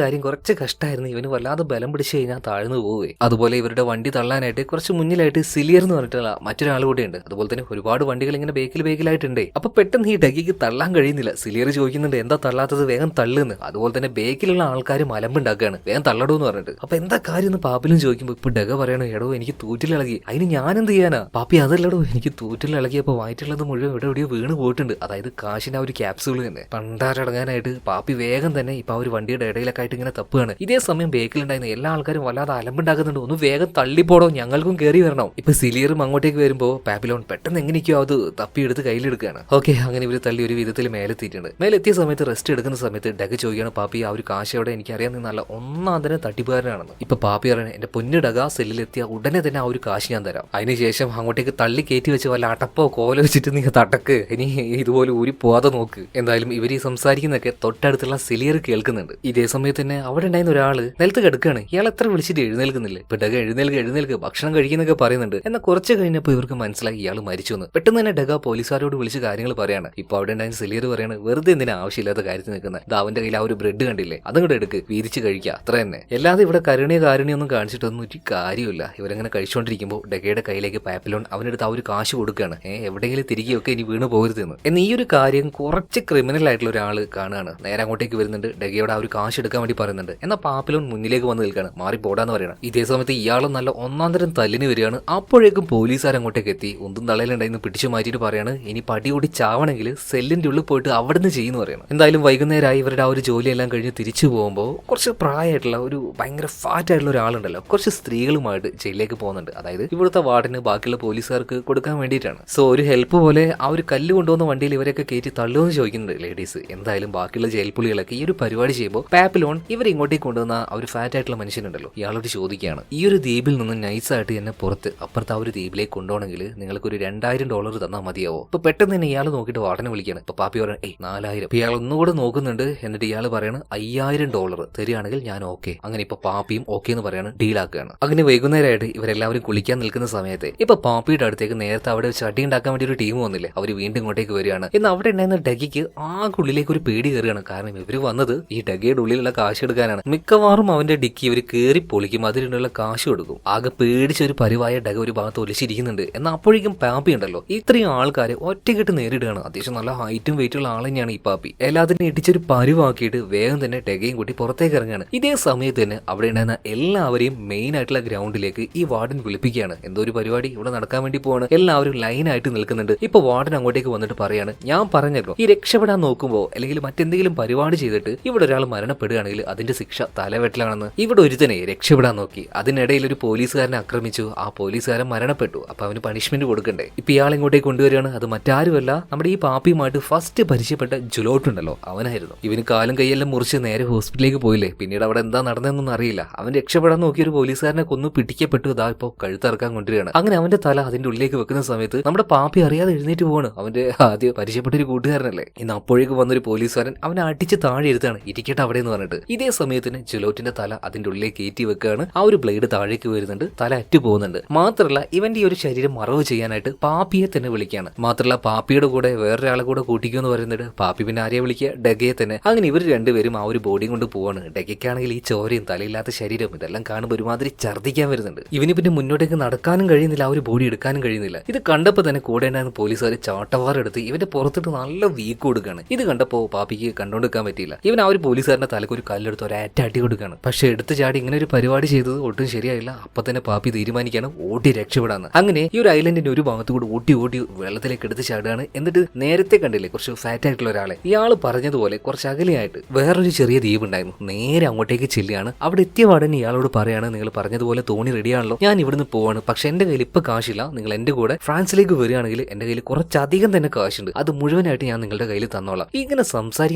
കാര്യം കുറച്ച് കഷ്ടമായിരുന്നു ഇവന് വല്ലാതെ ബലം പിടിച്ചു കഴിഞ്ഞാൽ താഴ്ന്നു പോവേ. അതുപോലെ ഇവരുടെ വണ്ടി തള്ളാനായിട്ട് കുറച്ച് മുന്നിലായിട്ട് സിലിയർ എന്ന് പറഞ്ഞിട്ടുള്ള മറ്റൊരാൾ കൂടിയുണ്ട് അതുപോലെ തന്നെ ഒരുപാട് വണ്ടികൾ ഇങ്ങനെ ബേക്കിൽ ബേക്കിലായിട്ടുണ്ട് അപ്പൊ പെട്ടെന്ന് ഈ ഡഗിക്ക് തള്ളാൻ കഴിയുന്നില്ല. സിലിയർ ചോദിക്കുന്നുണ്ട് എന്താ തള്ളാത്തത്? വേഗം തള്ളുന്നു. അതുപോലെ തന്നെ ബേക്കിലുള്ള ആൾക്കാർ മലമ്പുണ്ടാക്കുകയാണ് വേഗം തള്ളടൂ എന്ന് പറഞ്ഞിട്ട്. അപ്പൊ എന്താ കാര്യം എന്ന് പാപ്പിലും ചോദിക്കുമ്പോൾ ഇപ്പൊ ഡഗ പറയണോ എടോ എനിക്ക് തൂറ്റിലിളകി അതിന് ഞാൻ എന്ത് ചെയ്യാനാ? പാപ്പി അതല്ലടോ എനിക്ക് തൂറ്റിലിളകിയപ്പോ വയറ്റുള്ളത് മുഴുവൻ ഇവിടെ എവിടെയോ വീണ് പോയിട്ടുണ്ട്. അതായത് കാശിന്റെ ആ ഒരു ക്യാപ്സൂൾ തന്നെ. പണ്ടാരടങ്ങാനായിട്ട് പാപ്പി വേഗം തന്നെ ഇപ്പൊ ആ ഒരു വണ്ടിയുടെ ഇടയിലൊക്കെ ആയിട്ട് ഇങ്ങനെ തപ്പുകയാണ്. ഇതേ സമയം ബേക്കിലുണ്ടായിരുന്ന എല്ലാ ആൾക്കാരും വല്ലാതെ അലമ്പുണ്ടാക്കുന്നുണ്ട്. ഒന്ന് വേഗം തള്ളിപ്പോടോ ഞങ്ങൾക്കും കയറി വരണം. ഇപ്പൊ സിലിയറും അങ്ങോട്ടേക്ക് വരുമ്പോ പാപ്പിലോൺ പെട്ടെന്ന് എങ്ങനെയൊക്കെയോ അത് തപ്പിയെടുത്ത് കയ്യിലെടുക്കുകയാണ്. ഓക്കെ അങ്ങനെ ഇവർ തള്ളി ഒരു വിധത്തിൽ മേലെത്തിയിട്ടുണ്ട്. മേലെത്തിയ സമയത്ത് റെസ്റ്റ് എടുക്കുന്ന സമയത്ത് ഡഗ് ചോദിക്കുകയാണ് പാപ്പി ആ ഒരു കാശ് എനിക്ക് എനിക്കറിയാൻ നല്ല ഒന്നാം തന്നെ തട്ടിപ്പുകാരനാണെന്ന്. ഇപ്പൊ പാപ്പി പറയണേ എന്റെ പൊന്നിടക സെല്ലിലെത്തിയ ഉടനെ തന്നെ ആ ഒരു കാശ് ഞാൻ തരാം. അതിനുശേഷം അങ്ങോട്ടേക്ക് തള്ളി കയറ്റി വെച്ച് വല്ല അടപ്പോ കോല വെച്ചിട്ട് നീ തടക്ക് ഇനി ഇതുപോലെ ഊരി പോവാതെ നോക്ക്. എന്തായാലും ഇവർ ഈ സംസാരിക്കുന്നതൊക്കെ തൊട്ടടുത്തുള്ള സിലിയർ കേൾക്കുന്നുണ്ട്. ഇതേ സമയത്ത് തന്നെ അവിടെ ഉണ്ടായിരുന്ന ഒരാൾ നിലത്ത് കിടക്കുകയാണ് ഇയാൾ എത്ര വിളിച്ചിട്ട് എഴുന്നേൽക്കുന്നില്ല. ഡഗ എഴുന്നേൽക്ക് എഴുന്നേൽക്ക് ഭക്ഷണം കഴിക്കുന്നൊക്കെ പറയുന്നുണ്ട്. എന്നാൽ കുറച്ച് കഴിഞ്ഞപ്പോൾ ഇവർക്ക് മനസ്സിലായി ഇയാൾ മരിച്ചു എന്ന്. പെട്ടെന്ന് തന്നെ ഡഗ പോലീസുകാരോട് വിളിച്ച് കാര്യങ്ങൾ പറയാണ്. ഇപ്പൊ അവിടെ ഉണ്ടായിരുന്ന സിലിയർ പറയാണ് വെറുതെ എന്തിനാ ആവശ്യമില്ലാത്ത കാര്യത്തിൽ നിൽക്കുന്നത്? ഇത് അവന്റെ കയ്യിൽ ആ ഒരു ബ്രെഡ് കണ്ടില്ലേ? അതും കൂടെ എടുക്ക് വീതിച്ച് കഴിക്കുക അത്ര തന്നെ. അല്ലാതെ ഇവിടെ കരുണയോ കാരുണ്യൊന്നും കാണിച്ചിട്ടൊന്നും ഒരു കാര്യമില്ല ഇവരങ്ങനെ കഴിച്ചുകൊണ്ടിരിക്കുമ്പോൾ ഡഗയുടെ കയ്യിലേക്ക് പാപ്പലോൺ അവനെടുത്ത് ആ ഒരു കാശ് കൊടുക്കുകയാണ്. ഏഹ് എവിടെയെങ്കിലും തിരികെയൊക്കെ ഇനി വീണ് പോകരുതെന്ന് എന്നാൽ ഈ ഒരു കാര്യം കുറച്ച് ക്രിമിനൽ ആയിട്ടുള്ള ഒരാൾ കാണുകയാണ്. നേരെ അങ്ങോട്ടേക്ക് വരുന്നുണ്ട്. ഡഗയോട് ആ ഒരു കാശ് എടുക്കാൻ വേണ്ടി പറയുന്നുണ്ട്. എന്നാൽ പാപ്പിലോൺ മുന്നിലേക്ക് വന്ന് നിൽക്കുകയാണ്. മാറി പോടാന്ന് പറയണം. ഇതേ സമയത്ത് ഇയാളും നല്ല ഒന്നാം തരം തല്ലിന് വരികയാണ്. അപ്പോഴേക്കും പോലീസുകാർ അങ്ങോട്ടേക്ക് എത്തി. ഒന്നും തളയിലുണ്ടായിരുന്നു പിടിച്ചു മാറ്റിയിട്ട് പറയാണ്. ഇനി പടി കൂടി ചാവണമെങ്കിൽ സെല്ലിന്റെ ഉള്ളിൽ പോയിട്ട് അവിടുന്ന് ചെയ്യുന്നു പറയണം. എന്തായാലും വൈകുന്നേരമായി ഇവരുടെ ആ ഒരു ജോലിയെല്ലാം കഴിഞ്ഞ് തിരിച്ചു പോകുമ്പോൾ കുറച്ച് പ്രായമായിട്ടുള്ള ഒരു ഭയങ്കര ഫാറ്റ് ആയിട്ടുള്ള ഒരാളുണ്ടല്ലോ. കുറച്ച് സ്ത്രീകളുമായിട്ട് ജയിലിലേക്ക് പോകുന്നുണ്ട്. അതായത് ഇവിടുത്തെ വാർഡിന് ബാക്കിയുള്ള പോലീസുകാർക്ക് കൊടുക്കാൻ വേണ്ടിയിട്ടാണ്. സോ ഒരു ഹെൽപ്പ് പോലെ ആ ഒരു കല്ല് കൊണ്ടുവന്ന വണ്ടിയിൽ ഇവരൊക്കെ കയറ്റി തള്ളുമെന്ന് ചോദിക്കുന്നുണ്ട് ലേഡീസ് എന്തായാലും ബാക്കിയുള്ള ജയിൽ പുള്ളികളൊക്കെ ഈ ഒരു പരിപാടി ചെയ്യുമ്പോൾ പാപ്പിലോൺ ഇവർ ഇങ്ങോട്ടേക്ക് കൊണ്ടുവന്ന ആ ഒരു ഫാറ്റ് ആയിട്ടുള്ള മനുഷ്യനുണ്ടല്ലോ. ഇയാളോട് ചോദിക്കുകയാണ്. ഈ ഒരു ദ്വീപിൽ നിന്ന് നൈസായിട്ട് എന്നെ പുറത്ത് അപ്പുറത്ത് ആ ഒരു ദ്വീപിലേക്ക് കൊണ്ടുപോകണമെങ്കിൽ നിങ്ങൾക്ക് ഒരു രണ്ടായിരം ഡോളർ തന്നാൽ മതിയാവോ? ഇപ്പൊ പെട്ടെന്ന് തന്നെ ഇയാൾ നോക്കിയിട്ട് വാർഡനെ വിളിക്കുകയാണ്. ഇപ്പൊ പാപ്പി പറയണം ഏയ് നാലായിരം. ഇയാൾ ഒന്നുകൂടെ നോക്കുന്നുണ്ട്. എന്നിട്ട് ഇയാൾ പറയാണ് അയ്യായിരം ഡോളർ തരികയാണെങ്കിൽ ഞാൻ ഓക്കെ അങ്ങനെ ഇപ്പൊ പാപ്പിയും ഓക്കെ എന്ന് പറയാണ് ഡീലാക്കുകയാണ് അങ്ങനെ വൈകുന്നേരമായിട്ട് ഇവരെല്ലാവരും കുളിക്കാൻ നിൽക്കുന്ന സമയത്ത് ഇപ്പൊ പാപ്പിയുടെ അടുത്തേക്ക് നേരത്തെ അവിടെ വെച്ച് അടി ഉണ്ടാക്കാൻ വേണ്ടി ഒരു ടീം വന്നില്ലേ? അവർ വീണ്ടും ഇങ്ങോട്ടേക്ക് വരികയാണ്. എന്ന് അവിടെ ഉണ്ടായിരുന്ന ഡഗിക്ക് ആ ഉള്ളിലേക്ക് ഒരു പേടി കയറുകയാണ് കാരണം ഇവർ വന്നത് ഈ ഡഗയുടെ ഉള്ളിലുള്ള കാശ് എടുക്കാനാണ്. മിക്കവാറും അവന്റെ ഡിക്കി ഇവർ കയറി പൊളിക്കും. അതിലുള്ള കാശ് കൊടുക്കും. ആകെ പേടിച്ച ഒരു പരിവായ ഡഗ ഒരു ഭാഗത്ത് ഒലിച്ചിരിക്കുന്നുണ്ട്. എന്നാൽ അപ്പോഴേക്കും പാപ്പി ഉണ്ടല്ലോ. ഇത്രയും ആൾക്കാരെ ഒറ്റക്കെട്ട് നേരിടുകയാണ്. അത്യാവശ്യം നല്ല ഹൈറ്റും വെയിറ്റുള്ള ആൾ തന്നെയാണ് ഈ പാപ്പി. എല്ലാത്തിനും ഇടിച്ചൊരു പരിവാക്കിയിട്ട് വേഗം തന്നെ ഡഗയും കൂട്ടി പുറത്തേക്ക് ഇറങ്ങുകയാണ് ഇതേ സമയത്ത് തന്നെ അവിടെ ഉണ്ടായിരുന്ന എല്ലാവരെയും മെയിൻ ആയിട്ടുള്ള ഗ്രൗണ്ടിലേക്ക് ഈ വാർഡൻ വിളിപ്പിക്കുകയാണ്. എന്തോ ഒരു പരിപാടി. ഇവിടെ നടക്കാൻ വേണ്ടി പോവാണ്. എല്ലാവരും ലൈനായിട്ട് നിൽക്കുന്നുണ്ട്. ഇപ്പൊ വാർഡൻ അങ്ങോട്ടേക്ക് വന്നിട്ട് പറയാണ് ഞാൻ പറഞ്ഞല്ലോ ഈ രക്ഷപ്പെടാൻ നോക്കുമ്പോൾ അല്ലെങ്കിൽ മറ്റെന്തെങ്കിലും പരിപാടി ചെയ്തിട്ട് ഇവിടെ ഒരാൾ മരണപ്പെടുകയാണെങ്കിൽ അതിന്റെ ശിക്ഷ തലവെട്ടലാണെന്ന് ഇവിടെ ഒരുത്തനെ രക്ഷപ്പെടാൻ നോക്കി. അതിനിടയിൽ ഒരു പോലീസുകാരനെ ആക്രമിച്ചു. ആ പോലീസുകാരൻ മരണപ്പെട്ടു. അപ്പൊ അവന് പണിഷ്മെന്റ് കൊടുക്കണ്ടേ? ഇപ്പൊ ഇയാൾ ഇങ്ങോട്ടേക്ക് കൊണ്ടുവരികയാണ്. അത് മറ്റാരുമല്ല നമ്മുടെ ഈ പാപ്പിയുമായിട്ട് ഫസ്റ്റ് പരിചയപ്പെട്ട ജുലോട്ടുണ്ടല്ലോ. അവനായിരുന്നു. ഇവന് കാലും കൈയെല്ലാം മുറിച്ച് നേരെ ഹോസ്പിറ്റലിലേക്ക് പോയില്ലേ? പിന്നീട് അവിടെ എന്താ നടന്നതെന്നൊന്നും അറിയില്ല. അവൻ രക്ഷപ്പെടാൻ നോക്കിയ ഒരു പോലീസുകാരനെ കൊന്നു പിടിക്കപ്പെട്ടു. ഇതാ ഇപ്പൊ കഴുത്തിറക്കാൻ കൊണ്ടുവരികയാണ്. അങ്ങനെ അവന്റെ തല അതിന്റെ ഉള്ളിലേക്ക് വെക്കുന്ന സമയത്ത് നമ്മുടെ പാപ്പി അറിയാതെ എഴുന്നേറ്റ് പോവാണ്. അവന്റെ ആദ്യം പരിചയപ്പെട്ട ഒരു കൂട്ടുകാരനല്ലേ? ഇന്ന് അപ്പോഴേക്ക് വന്നൊരു പോലീസുകാരൻ അവനെ അടിച്ച് താഴെ ഇരുത്താണ് ഇരിക്കട്ടെ അവിടെ എന്ന് പറഞ്ഞിട്ട്. ഇതേ സമയത്തിന് ജുലോറ്റിന്റെ തല അതിന്റെ ഉള്ളിലേക്ക് കയറ്റി വെക്കുകയാണ്. ആ ഒരു ബ്ലേഡ് താഴേക്ക് വരുന്നുണ്ട്. തല അറ്റു പോകുന്നുണ്ട്. മാത്രമല്ല ഇവന്റെ ഈ ഒരു ശരീരം മറവ് ചെയ്യാനായിട്ട് പാപ്പിയെ തന്നെ വിളിക്കുകയാണ്. മാത്രമല്ല പാപ്പിയുടെ കൂടെ വേറൊരാളെ കൂടെ കൂട്ടിക്കുമെന്ന് പറയുന്നത് പാപ്പി പിന്നെ ആരെയെ വിളിക്കുക? ഡഗയെ തന്നെ. അങ്ങനെ ഇവർ രണ്ടുപേരും ആ ഒരു ബോഡിയും കൊണ്ട് പോവാണ്. ഡഗയ്ക്കാണെങ്കിൽ ഈ ചോരയും തലയില്ലാത്ത ശരീരം ഇതെല്ലാം കാണുമ്പോൾ ഒരുമാതിരി ഛർദ്ദിക്കാൻ വരുന്നുണ്ട്. ഇവന് പിന്നെ മുന്നോട്ടേക്ക് നടക്കാനും കഴിയുന്നില്ല. ആ ഒരു ബോഡി എടുക്കാനും കഴിയുന്നില്ല. ഇത് കണ്ടപ്പോൾ തന്നെ കൂടെ ഉണ്ടായിരുന്ന പോലീസുകാർ ചാട്ടവാറെടുത്ത് ഇവന്റെ പുറത്തിട്ട് നല്ല വീക്ക് കൊടുക്കുകയാണ്. ഇത് കണ്ടപ്പോൾ പാപ്പിക്ക് കണ്ടുകൊടുക്കാൻ പറ്റിയില്ല. ഇവൻ ആ ഒരു പോലീസുകാരന്റെ തലക്ക് ഒരു കല്ലെടുത്ത് ഒരു അടി കൊടുക്കുകയാണ്. പക്ഷെ എടുത്ത് ചാടി ഇങ്ങനെ ഒരു പരിപാടി ചെയ്തത് ഒട്ടും ശരിയായില്ല. അപ്പൊ തന്നെ പാപ്പി തീരുമാനിക്കുകയാണ് ഓടി രക്ഷപ്പെടാന്ന്. അങ്ങനെ ഈ ഒരു ഐലൻഡിന്റെ ഒരു ഭാഗത്ത് കൂടി ഓട്ടി ഓട്ടി വെള്ളത്തിലേക്ക് എടുത്ത് ചാടുകയാണ്. എന്നിട്ട് നേരത്തെ കണ്ടില്ലേ കുറച്ച് ഫാറ്റ് ആയിട്ടുള്ള ഒരാളെ. ഇയാൾ പറഞ്ഞതുപോലെ കുറച്ച് അകലെയായിട്ട് വേറൊരു ചെറിയ ദ്വീപ് ഉണ്ടായിരുന്നു. നേരെ അങ്ങോട്ടേക്ക് ചെല്ലുകയാണ്. അവിടെ എത്തിയ പാടന് ഇയാളോട് പറയാണ് നിങ്ങൾ പറഞ്ഞതുപോലെ തോണി റെഡിയാണല്ലോ ഞാൻ ഇവിടുന്ന് പോവാണ്. പക്ഷെ എന്റെ കയ്യിൽ ഇപ്പൊ കാശില്ല. നിങ്ങൾ എന്റെ കൂടെ ഫ്രാൻസിലേക്ക് വരികയാണെങ്കിൽ എന്റെ കയ്യിൽ കുറച്ചധികം തന്നെ കാശുണ്ട്. അത് മുഴുവനായിട്ട് ഞാൻ നിങ്ങളുടെ കയ്യിൽ തന്നോളാം. ഇങ്ങനെ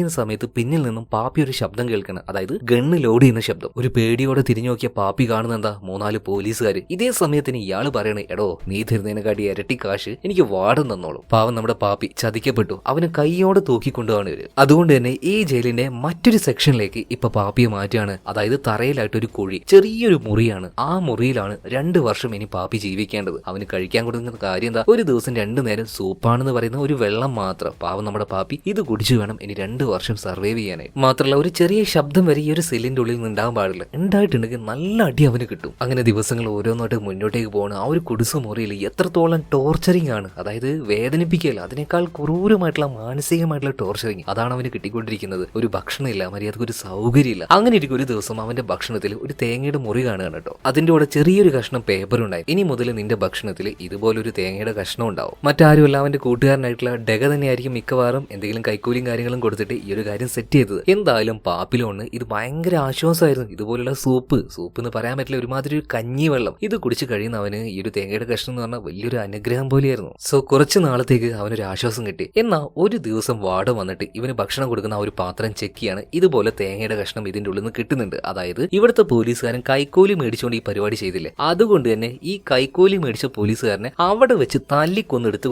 സംസാരിക്കുന്ന സമയത്ത് പിന്നിൽ നിന്നും പാപ്പി ഒരു ശബ്ദം കേൾക്കണം. അതായത് ഗണ്ണ് ലോഡ് ചെയ്യുന്ന ശബ്ദം. ഒരു പേടിയോടെ തിരിഞ്ഞു നോക്കിയ പാപ്പി കാണുന്ന എന്താ? മൂന്നാൽ പോലീസുകാർ ഇതേ സമയത്തിന് ഇയാൾ പറയണേ എടോ നീ തരുന്നതിനെക്കാട്ടി ഇരട്ടി കാശ്. എനിക്ക് വാടം തന്നോളൂ. പാവം നമ്മുടെ പാപ്പി ചതിക്കപ്പെട്ടു. അവന് കൈയോടെ തൂക്കിക്കൊണ്ടുപോകാണ് ഇവർ. അതുകൊണ്ട് തന്നെ ഈ ജയിലിന്റെ മറ്റൊരു സെക്ഷനിലേക്ക് ഇപ്പൊ പാപ്പിയെ മാറ്റുകയാണ്. അതായത് തറയിലായിട്ട് ഒരു കുഴി ചെറിയൊരു മുറിയാണ്. ആ മുറിയിലാണ് രണ്ട് വർഷം ഇനി പാപ്പി ജീവിക്കേണ്ടത്. അവന് കഴിക്കാൻ കൊടുക്കുന്ന കാര്യം എന്താ? ഒരു ദിവസം രണ്ടു നേരം സൂപ്പാണെന്ന് പറയുന്ന ഒരു വെള്ളം മാത്രം. പാവം നമ്മുടെ പാപ്പി ഇത് കുടിച്ചു വേണം ഇനി രണ്ട് വർഷം സർവൈവ് ചെയ്യാനായി. മാത്രമല്ല ഒരു ചെറിയ ശബ്ദം വരെ ഈ ഒരു സെല്ലിന്റെ ഉള്ളിൽ നിന്ന് പാടില്ല. ഉണ്ടായിട്ടുണ്ടെങ്കിൽ നല്ല അടി അവന് കിട്ടും. അങ്ങനെ ദിവസങ്ങൾ ഓരോന്നോട്ട് മുന്നോട്ടേക്ക് പോകണം. ആ ഒരു കുടിസ് മുറിയിൽ എത്രത്തോളം ടോർച്ചറിങ് ആണ്. അതായത് വേദനിപ്പിക്കുകയല്ല അതിനേക്കാൾ ക്രൂരമായിട്ടുള്ള മാനസികമായിട്ടുള്ള ടോർച്ചറിങ് അതാണ് അവന് കിട്ടിക്കൊണ്ടിരിക്കുന്നത്. ഒരു ഭക്ഷണമില്ല മര്യാദയ്ക്ക് ഒരു സൗകര്യമില്ല. അങ്ങനെ ഇരിക്കും ഒരു ദിവസം അവന്റെ ഭക്ഷണത്തിൽ ഒരു തേങ്ങയുടെ മുറി കാണുകയാണ് കേട്ടോ. അതിന്റെ കൂടെ ചെറിയൊരു കഷ്ണം പേപ്പർ ഉണ്ടായി. ഇനി മുതൽ നിന്റെ ഭക്ഷണത്തിൽ ഇതുപോലൊരു തേങ്ങയുടെ കഷ്ണം ഉണ്ടാവും. മറ്റാരും മറ്റാരുമല്ല അവന്റെ കൂട്ടുകാരനായിട്ടുള്ള ഡഗ തന്നെയായിരിക്കും മിക്കവാറും എന്തെങ്കിലും കൈക്കൂലിയും കാര്യങ്ങളും കൊടുത്തിട്ട് ഈ ഒരു കാര്യം സെറ്റ് ചെയ്തത്. എന്തായാലും പാപ്പിലോണ് ഇത് ഭയങ്കര ആശ്വാസമായിരുന്നു. ഇതുപോലുള്ള സൂപ്പ് സൂപ്പ് എന്ന് പറയാൻ പറ്റില്ല ഒരുമാതിരി ഒരു കഞ്ഞി വെള്ളം. ഇത് കുടിച്ച് കഴിയുന്ന അവന് ഈ ഒരു തേങ്ങയുടെ കഷ്ണം എന്ന് പറഞ്ഞാൽ വലിയൊരു അനുഗ്രഹം പോലെയായിരുന്നു. സോ കുറച്ച് നാളത്തേക്ക് അവനൊരു ആശ്വാസം കിട്ടി. എന്നാൽ ഒരു ദിവസം വാർഡ് വന്നിട്ട് ഇവന് ഭക്ഷണം കൊടുക്കുന്ന ആ ഒരു പാത്രം ചെക്ക് ചെയ്യാണ്. ഇതുപോലെ തേങ്ങയുടെ കഷ്ണം ഇതിന്റെ ഉള്ളിൽ നിന്ന് കിട്ടുന്നുണ്ട്. അതായത് ഇവിടുത്തെ പോലീസുകാരൻ കൈക്കോലി മേടിച്ചുകൊണ്ട് ഈ പരിപാടി ചെയ്തില്ലേ? അതുകൊണ്ട് തന്നെ ഈ കൈക്കോലി മേടിച്ച പോലീസുകാരനെ അവിടെ വെച്ച് തല്ലിക്കൊന്ന് എടുത്തു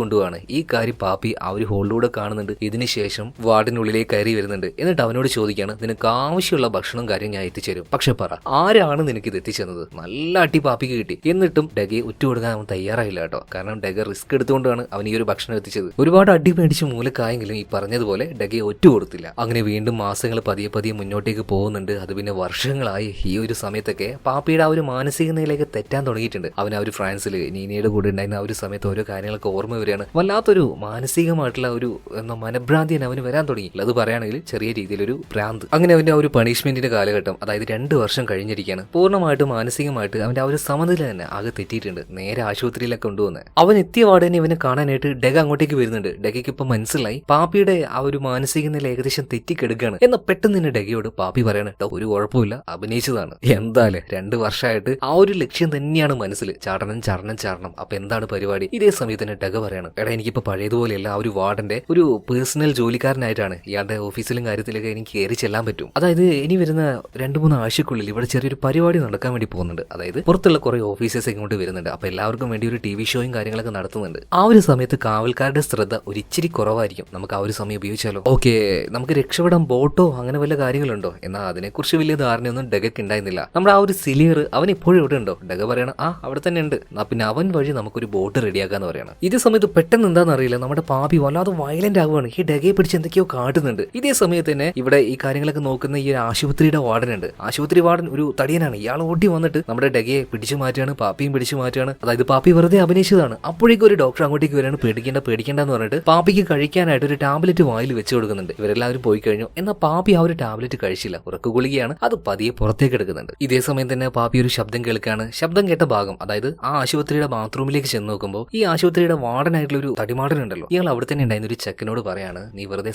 ഈ കാര്യം പാപ്പി ആ ഒരു ഹോളിലൂടെ കാണുന്നുണ്ട്. ഇതിനുശേഷം വാർഡിനുള്ളിലേക്ക് കയറി വരുന്നുണ്ട്. എന്നിട്ട് അവനോട് ചോദിക്കാണ് നിനക്ക് ആവശ്യമുള്ള ഭക്ഷണം കാര്യം ഞാൻ എത്തിച്ചേരും. പക്ഷെ പറ ആരാണ് നിനക്ക് ഇത് എത്തിച്ചെന്നത് നല്ല അട്ടി പാപ്പിക്ക് കിട്ടി. എന്നിട്ടും ഡഗയെ കൊടുക്കാൻ അവൻ തയ്യാറായില്ല കേട്ടോ. കാരണം ഡഗ റിസ്ക് എടുത്തുകൊണ്ടാണ് അവൻ ഈ ഒരു ഭക്ഷണം എത്തിച്ചത്. ഒരുപാട് അടി മേടിച്ച് മൂലക്കായെങ്കിലും ഈ പറഞ്ഞതുപോലെ ഡഗയെ ഒറ്റ കൊടുത്തില്ല. അങ്ങനെ വീണ്ടും മാസങ്ങൾ പതിയെ പതിയെ മുന്നോട്ടേക്ക് പോകുന്നുണ്ട്. അത് പിന്നെ വർഷങ്ങളായി ഈ ഒരു സമയത്തൊക്കെ പാപ്പിയുടെ ആ ഒരു മാനസിക നിലയിലേക്ക് തെറ്റാൻ തുടങ്ങിയിട്ടുണ്ട്. അവൻ ആ ഒരു ഫ്രാൻസിൽ നീനയുടെ കൂടെ ഉണ്ടായിരുന്ന ആ ഒരു സമയത്ത് ഓരോ കാര്യങ്ങളൊക്കെ ഓർമ്മ വരികയാണ്. വല്ലാത്തൊരു മാനസികമായിട്ടുള്ള ഒരു മനഭ്രാന്തി അവന് വരാൻ തുടങ്ങി. അത് പറയുകയാണെങ്കിൽ ചെറിയ രീതിയിലൊരു ഭ്രാന്ത്. അങ്ങനെ അവന്റെ ആ ഒരു പണിഷ്മെന്റിന്റെ കാലഘട്ടം അതായത് രണ്ട് വർഷം കഴിഞ്ഞിരിക്കുകയാണ്. പൂർണമായിട്ട് മാനസികമായിട്ട് അവന്റെ ആ ഒരു സമനില തന്നെ ആകെ തെറ്റിയിട്ടുണ്ട്. നേരെ ആശുപത്രിയിലൊക്കെ കൊണ്ടുവന്ന്. അവൻ എത്തിയ വാർഡനെ ഇവനെ കാണാനായിട്ട് ഡെഗ അങ്ങോട്ടേക്ക് വരുന്നുണ്ട്. ഡെഗയ്ക്ക് ഇപ്പൊ മനസ്സിലായി. പാപ്പിയുടെ ആ ഒരു മാനസിക നില ഏകദേശം തെറ്റിക്കെടുക്കുകയാണ്. എന്നാൽ പെട്ടെന്ന് തന്നെ ഡെഗയോട് പാപ്പി പറയണ ഒരു കുഴപ്പമില്ല. അഭിനയിച്ചതാണ്. എന്തായാലും രണ്ട് വർഷമായിട്ട് ആ ഒരു ലക്ഷ്യം തന്നെയാണ് മനസ്സിൽ. ചാടണം ചാടണം ചാടണം. അപ്പൊ എന്താണ് പരിപാടി? ഇതേ സമയത്ത് തന്നെ ഡെഗ പറയണം എടാ എനിക്കിപ്പോ പഴയതുപോലെയല്ല. ആ ഒരു വാർഡന്റെ ഒരു പേഴ്സണൽ ജോലിക്കാരനായിട്ടാണ്. ഇയാളുടെ ഓഫീസിലും കാര്യത്തിലൊക്കെ എനിക്ക് കയറി ചെല്ലാൻ പറ്റും. അതായത് ഇനി വരുന്ന രണ്ട് മൂന്ന് ആഴ്ചക്കുള്ളിൽ ഇവിടെ ചെറിയൊരു പരിപാടി നടക്കാൻ വേണ്ടി പോകുന്നുണ്ട്. അതായത് പുറത്തുള്ള കുറേ ഓഫീസേഴ്സ് ഇങ്ങോട്ട് വരുന്നുണ്ട്. അപ്പോൾ എല്ലാവർക്കും വേണ്ടി ഒരു ടി വി ഷോയും കാര്യങ്ങളൊക്കെ നടത്തുന്നുണ്ട്. ആ ഒരു സമയത്ത് കാവൽക്കാരുടെ ശ്രദ്ധ ഒരു ഇച്ചിരി കുറവായിരിക്കും. നമുക്ക് ആ ഒരു സമയം ഉപയോഗിച്ചാലോ? ഓക്കെ നമുക്ക് രക്ഷപ്പെടാൻ ബോട്ടോ അങ്ങനെ വല്ല കാര്യങ്ങളുണ്ടോ? എന്നാൽ അതിനെക്കുറിച്ച് വലിയ ധാരണയൊന്നും ഡഗയ്ക്ക് ഉണ്ടായിരുന്നില്ല. നമ്മുടെ ആ ഒരു സിലിയർ അവൻ ഇപ്പോഴും ഇവിടെ ഉണ്ടോ? ഡഗ പറയണം ആ അവിടെ തന്നെ ഉണ്ട്. പിന്നെ അവൻ വഴി നമുക്കൊരു ബോട്ട് റെഡിയാക്കാന്ന് പറയണം. ഇതേ സമയത്ത് പെട്ടെന്ന് എന്താണെന്ന് അറിയില്ല. നമ്മുടെ പാപി വല്ലാതെ വയലന്റ് ആവുകയാണ് ഈ ഡഗയെ പിടിച്ച് എന്തൊക്കെയോ കാട്ടുന്നുണ്ട്. ഇതേ സമയത്ത് തന്നെ ഇവിടെ ഈ കാര്യങ്ങളൊക്കെ നോക്കുന്ന ഈ ഒരു ആശുപത്രിയുടെ വാർഡൻ ഉണ്ട് ആശുപത്രി വാർഡൻ ഒരു തടിയനാണ്. ഇയാൾ ഓടി വന്നിട്ട് നമ്മുടെ ഡഗയെ പിടിച്ചു മാറ്റുകയാണ് പാപ്പിയും പിടിച്ചു മാറ്റുകയാണ്. അതായത് പാപ്പി വെറുതെ അഭിനയിച്ചതാണ്. അപ്പോഴേക്കും ഒരു ഡോക്ടർ അങ്ങോട്ടേക്ക് വരാണ് പേടിക്കേണ്ട പേടിക്കേണ്ട എന്ന് പറഞ്ഞിട്ട് പാപ്പിക്ക് കഴിക്കാനായിട്ട് ഒരു ടാബ്ലറ്റ് വായിൽ വെച്ച് കൊടുക്കുന്നുണ്ട്. ഇവരെല്ലാവരും പോയി കഴിഞ്ഞു. എന്നാൽ പാപ്പി ആ ഒരു ടാബ്ലറ്റ് കഴിച്ചില്ല. ഉറക്ക ഗുളികയാണ്. അത് പതിയെ പുറത്തേക്ക് എടുക്കുന്നുണ്ട്. ഇതേ സമയം തന്നെ പാപ്പി ഒരു ശബ്ദം കേൾക്കാണ് ശബ്ദം കേട്ട ഭാഗം അതായത് ആ ആശുപത്രിയുടെ ബാത്റൂമിലേക്ക് ചെന്ന് നോക്കുമ്പോൾ ഈ ആശുപത്രിയുടെ വാർഡനായിട്ടുള്ള ഒരു തടിമാടൻ ഉണ്ടല്ലോ. ഇയാൾ അവിടെ തന്നെ ഉണ്ടായിരുന്ന ഒരു ചെക്കനോട് പറയാണ് നീ വെറുതെ